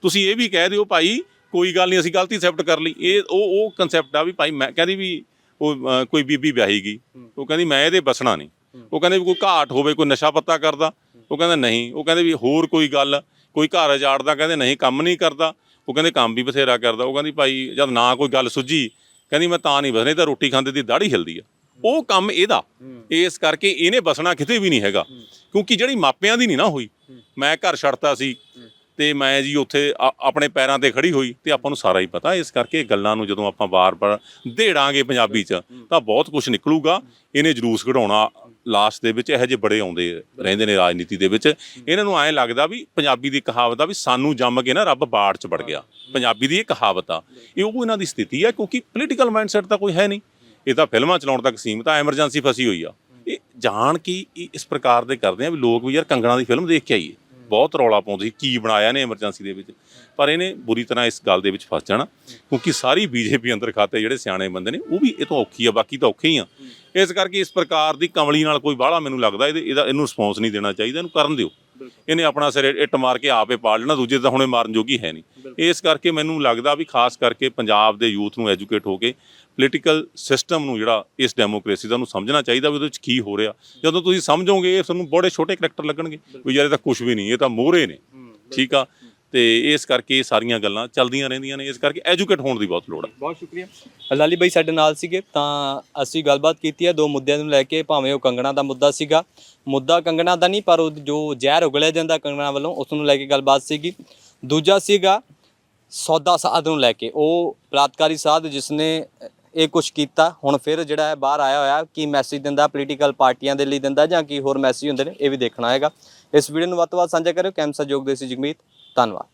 ਤੁਸੀਂ ਇਹ ਵੀ ਕਹਿ ਦਿਓ ਭਾਈ ਕੋਈ ਗੱਲ ਨਹੀਂ ਅਸੀਂ ਗਲਤੀ ਐਕਸੈਪਟ ਕਰ ਲਈ। ਇਹ ਉਹ ਉਹ ਕਨਸੈਪਟ ਆ ਵੀ ਭਾਈ ਮੈਂ ਕਹਿੰਦੀ ਵੀ ਉਹ ਕੋਈ ਬੀਬੀ ਵਿਆਹੀ ਗਈ। ਉਹ ਕਹਿੰਦੀ ਮੈਂ ਇਹਦੇ ਬਸਣਾ ਨਹੀਂ। ਉਹ ਕਹਿੰਦੇ ਵੀ ਕੋਈ ਘਾਟ ਹੋਵੇ ਕੋਈ ਨਸ਼ਾ ਪੱਤਾ ਕਰਦਾ। ਉਹ ਕਹਿੰਦਾ ਨਹੀਂ। ਉਹ ਕਹਿੰਦੇ ਵੀ ਹੋਰ ਕੋਈ ਗੱਲ ਕੋਈ ਘਰ ਉਜਾੜਦਾ ਕਹਿੰਦੇ ਨਹੀਂ ਕੰਮ ਨਹੀਂ ਕਰਦਾ। ਉਹ ਕਹਿੰਦੇ ਕੰਮ ਵੀ ਬਥੇਰਾ ਕਰਦਾ। ਉਹ ਕਹਿੰਦੀ ਭਾਈ ਜਦ ਨਾ ਕੋਈ ਗੱਲ ਸੁੱਝੀ ਕਹਿੰਦੀ ਮੈਂ ਤਾਂ ਨਹੀਂ ਬਸਣਾ ਇਹ ਤਾਂ ਰੋਟੀ ਖਾਂਦੇ ਦੀ ਦਾੜੀ ਹਿਲਦੀ ਆ। ਉਹ ਕੰਮ ਇਹਦਾ। ਇਸ ਕਰਕੇ ਇਹਨੇ ਬਸਣਾ ਕਿਤੇ ਵੀ ਨਹੀਂ ਹੈਗਾ। ਕਿਉਂਕਿ ਜਿਹੜੀ ਮਾਪਿਆਂ ਦੀ ਨਹੀਂ ਨਾ ਹੋਈ ਮੈਂ ਘਰ ਛੱਡਤਾ ਸੀ ਤੇ ਮੈਂ ਜੀ ਉੱਥੇ ਆਪਣੇ ਪੈਰਾਂ ਤੇ ਖੜੀ ਹੋਈ ਤੇ ਆਪਾਂ ਨੂੰ ਸਾਰਾ ਹੀ ਪਤਾ। ਇਸ ਕਰਕੇ ਗੱਲਾਂ ਨੂੰ ਜਦੋਂ ਆਪਾਂ ਵਾਰ-ਵਾਰ ਦੇੜਾਂਗੇ ਪੰਜਾਬੀ 'ਚ ਤਾਂ ਬਹੁਤ ਕੁਝ ਨਿਕਲੂਗਾ। ਇਹਨੇ ਜਲੂਸ ਕਢਾਉਣਾ ਲਾਸਟ ਦੇ ਵਿੱਚ ਇਹੋ ਜਿਹੇ ਬੜੇ ਆਉਂਦੇ ਰਹਿੰਦੇ ਨੇ ਰਾਜਨੀਤੀ ਦੇ ਵਿੱਚ। ਇਹਨਾਂ ਨੂੰ ਐਂ ਲੱਗਦਾ ਵੀ ਪੰਜਾਬੀ ਦੀ ਕਹਾਵਤ ਆ ਵੀ ਸਾਨੂੰ ਜੰਮ ਕੇ ਨਾ ਰੱਬ ਬਾੜ 'ਚ ਵੜ ਗਿਆ। ਪੰਜਾਬੀ ਦੀ ਇਹ ਕਹਾਵਤ ਆ। ਇਹ ਉਹ ਇਹਨਾਂ ਦੀ ਸਥਿਤੀ ਆ ਕਿਉਂਕਿ ਪੋਲੀਟੀਕਲ ਮਾਈਂਡਸੈਟ ਤਾਂ ਕੋਈ ਹੈ ਨਹੀਂ। ਇਹ ਤਾਂ ਫਿਲਮਾਂ ਚਲਾਉਣ ਤੱਕ ਸੀਮਤ ਆ ਐਮਰਜੈਂਸੀ ਫਸੀ ਹੋਈ ਆ। ਇਹ ਜਾਣ ਕੇ ਇਸ ਪ੍ਰਕਾਰ ਦੇ ਕਰਦੇ ਆ ਵੀ ਲੋਕ ਵੀ ਯਾਰ ਕੰਗਣਾ ਦੀ ਫਿਲਮ ਦੇਖ ਕੇ ਆਈਏ। ਬਹੁਤ ਰੌਲਾ ਪਾਉਂਦੀ ਸੀ, ਕੀ ਬਣਾਇਆ ਨੇ ਐਮਰਜੈਂਸੀ ਦੇ ਵਿੱਚ। ਪਰ ਇਹਨੇ ਬੁਰੀ ਤਰ੍ਹਾਂ ਇਸ ਗੱਲ ਦੇ ਵਿੱਚ ਫਸ ਜਾਣਾ, ਕਿਉਂਕਿ ਸਾਰੀ ਬੀਜੇਪੀ ਅੰਦਰ ਖਾਤੇ ਜਿਹੜੇ ਸਿਆਣੇ ਬੰਦੇ ਨੇ, ਉਹ ਵੀ ਇਹ ਤੋਂ ਔਖੀ ਆ, ਬਾਕੀ ਤਾਂ ਔਖੇ ਹੀ ਆ। ਇਸ ਕਰਕੇ ਇਸ ਪ੍ਰਕਾਰ ਦੀ ਕਮਲੀ ਨਾਲ ਕੋਈ ਬਾਹਲਾ ਮੈਨੂੰ ਲੱਗਦਾ, ਇਹਦੇ ਇਹਦਾ ਇਹਨੂੰ ਰਿਸਪੌਂਸ ਨਹੀਂ ਦੇਣਾ ਚਾਹੀਦਾ, ਇਹਨੂੰ ਕਰਨ ਦਿਓ। ਇਹਨੇ ਆਪਣਾ ਸਿਰ ਇੱਟ ਮਾਰ ਕੇ ਆਪੇ ਪਾੜ ਲੈਣਾ ਦੂਜੇ ਤਾਂ ਹੁਣੇ ਮਾਰਨ ਜੋਗੀ ਹੈ ਨਹੀਂ। ਇਸ ਕਰਕੇ ਮੈਨੂੰ ਲੱਗਦਾ ਵੀ ਖਾਸ ਕਰਕੇ ਪੰਜਾਬ ਦੇ ਯੂਥ ਨੂੰ ਐਜੂਕੇਟ ਹੋ ਕੇ ਪੋਲੀਟੀਕਲ ਸਿਸਟਮ ਨੂੰ ਜਿਹੜਾ ਇਸ ਡੈਮੋਕ੍ਰੇਸੀ ਦਾ ਨੂੰ ਸਮਝਣਾ ਚਾਹੀਦਾ ਵੀ ਉਹਦੇ ਵਿੱਚ ਕੀ ਹੋ ਰਿਹਾ। ਜਦੋਂ ਤੁਸੀਂ ਸਮਝੋਗੇ ਇਹ ਤੁਹਾਨੂੰ ਬੜੇ ਛੋਟੇ ਕਰੈਕਟਰ ਲੱਗਣਗੇ। ਵੀ ਯਾਰ ਇਹ ਤਾਂ ਕੁਝ ਵੀ ਨਹੀਂ ਇਹ ਤਾਂ ਮੋਹਰੇ ਨੇ। ਠੀਕ ਆ? ਤੇ ਇਸ ਕਰਕੇ ਇਹ ਸਾਰੀਆਂ ਗੱਲਾਂ ਚੱਲਦੀਆਂ ਰਹਿੰਦੀਆਂ ਨੇ, ਇਸ ਕਰਕੇ ਐਜੂਕੇਟ ਹੋਣ ਦੀ ਬਹੁਤ ਲੋੜ ਹੈ ਬਹੁਤ ਸ਼ੁਕਰੀਆ। ਲਾਲੀ ਬਾਈ ਸਾਡੇ ਨਾਲ ਸੀਗੇ, ਤਾਂ ਅਸੀਂ ਗੱਲਬਾਤ ਕੀਤੀ ਹੈ ਦੋ ਮੁੱਦਿਆਂ ਨੂੰ ਲੈ ਕੇ, ਭਾਵੇਂ ਉਹ ਕੰਗਣਾ ਦਾ ਮੁੱਦਾ ਸੀਗਾ। ਮੁੱਦਾ ਕੰਗਣਾ ਦਾ ਨਹੀਂ, ਪਰ ਉਹ ਜੋ ਜ਼ਹਿਰ ਉਗਲਿਆ ਜਾਂਦਾ ਕੰਗਣਾ ਵੱਲੋਂ, ਉਸ ਨੂੰ ਲੈ ਕੇ ਗੱਲਬਾਤ ਸੀਗੀ। ਦੂਜਾ ਸੀਗਾ ਸੌਦਾ ਸਾਧ ਨੂੰ ਲੈ ਕੇ। ਉਹ ਬਲਾਤਕਾਰੀ ਸਾਧ ਜਿਸ ਨੇ ਇਹ ਕੁਝ ਕੀਤਾ, ਹੁਣ ਫਿਰ ਜਿਹੜਾ ਹੈ ਬਾਹਰ ਆਇਆ ਹੋਇਆ, ਕੀ ਮੈਸੇਜ ਦਿੰਦਾ ਪੋਲੀਟੀਕਲ ਪਾਰਟੀਆਂ ਦੇ ਲਈ ਦਿੰਦਾ ਜਾਂ ਕੀ ਹੋਰ ਮੈਸੇਜ ਹੁੰਦੇ ਨੇ, ਇਹ ਵੀ ਦੇਖਣਾ ਹੈਗਾ। ਇਸ ਵੀਡੀਓ ਨੂੰ ਵੱਧ ਤੋਂ ਵੱਧ ਸਾਂਝਾ ਕਰਿਓ। ਕੈਮਸਾ ਜੋਗ ਦੇ ਸੀ ਜਗਮੀਤ। ਧੰਨਵਾਦ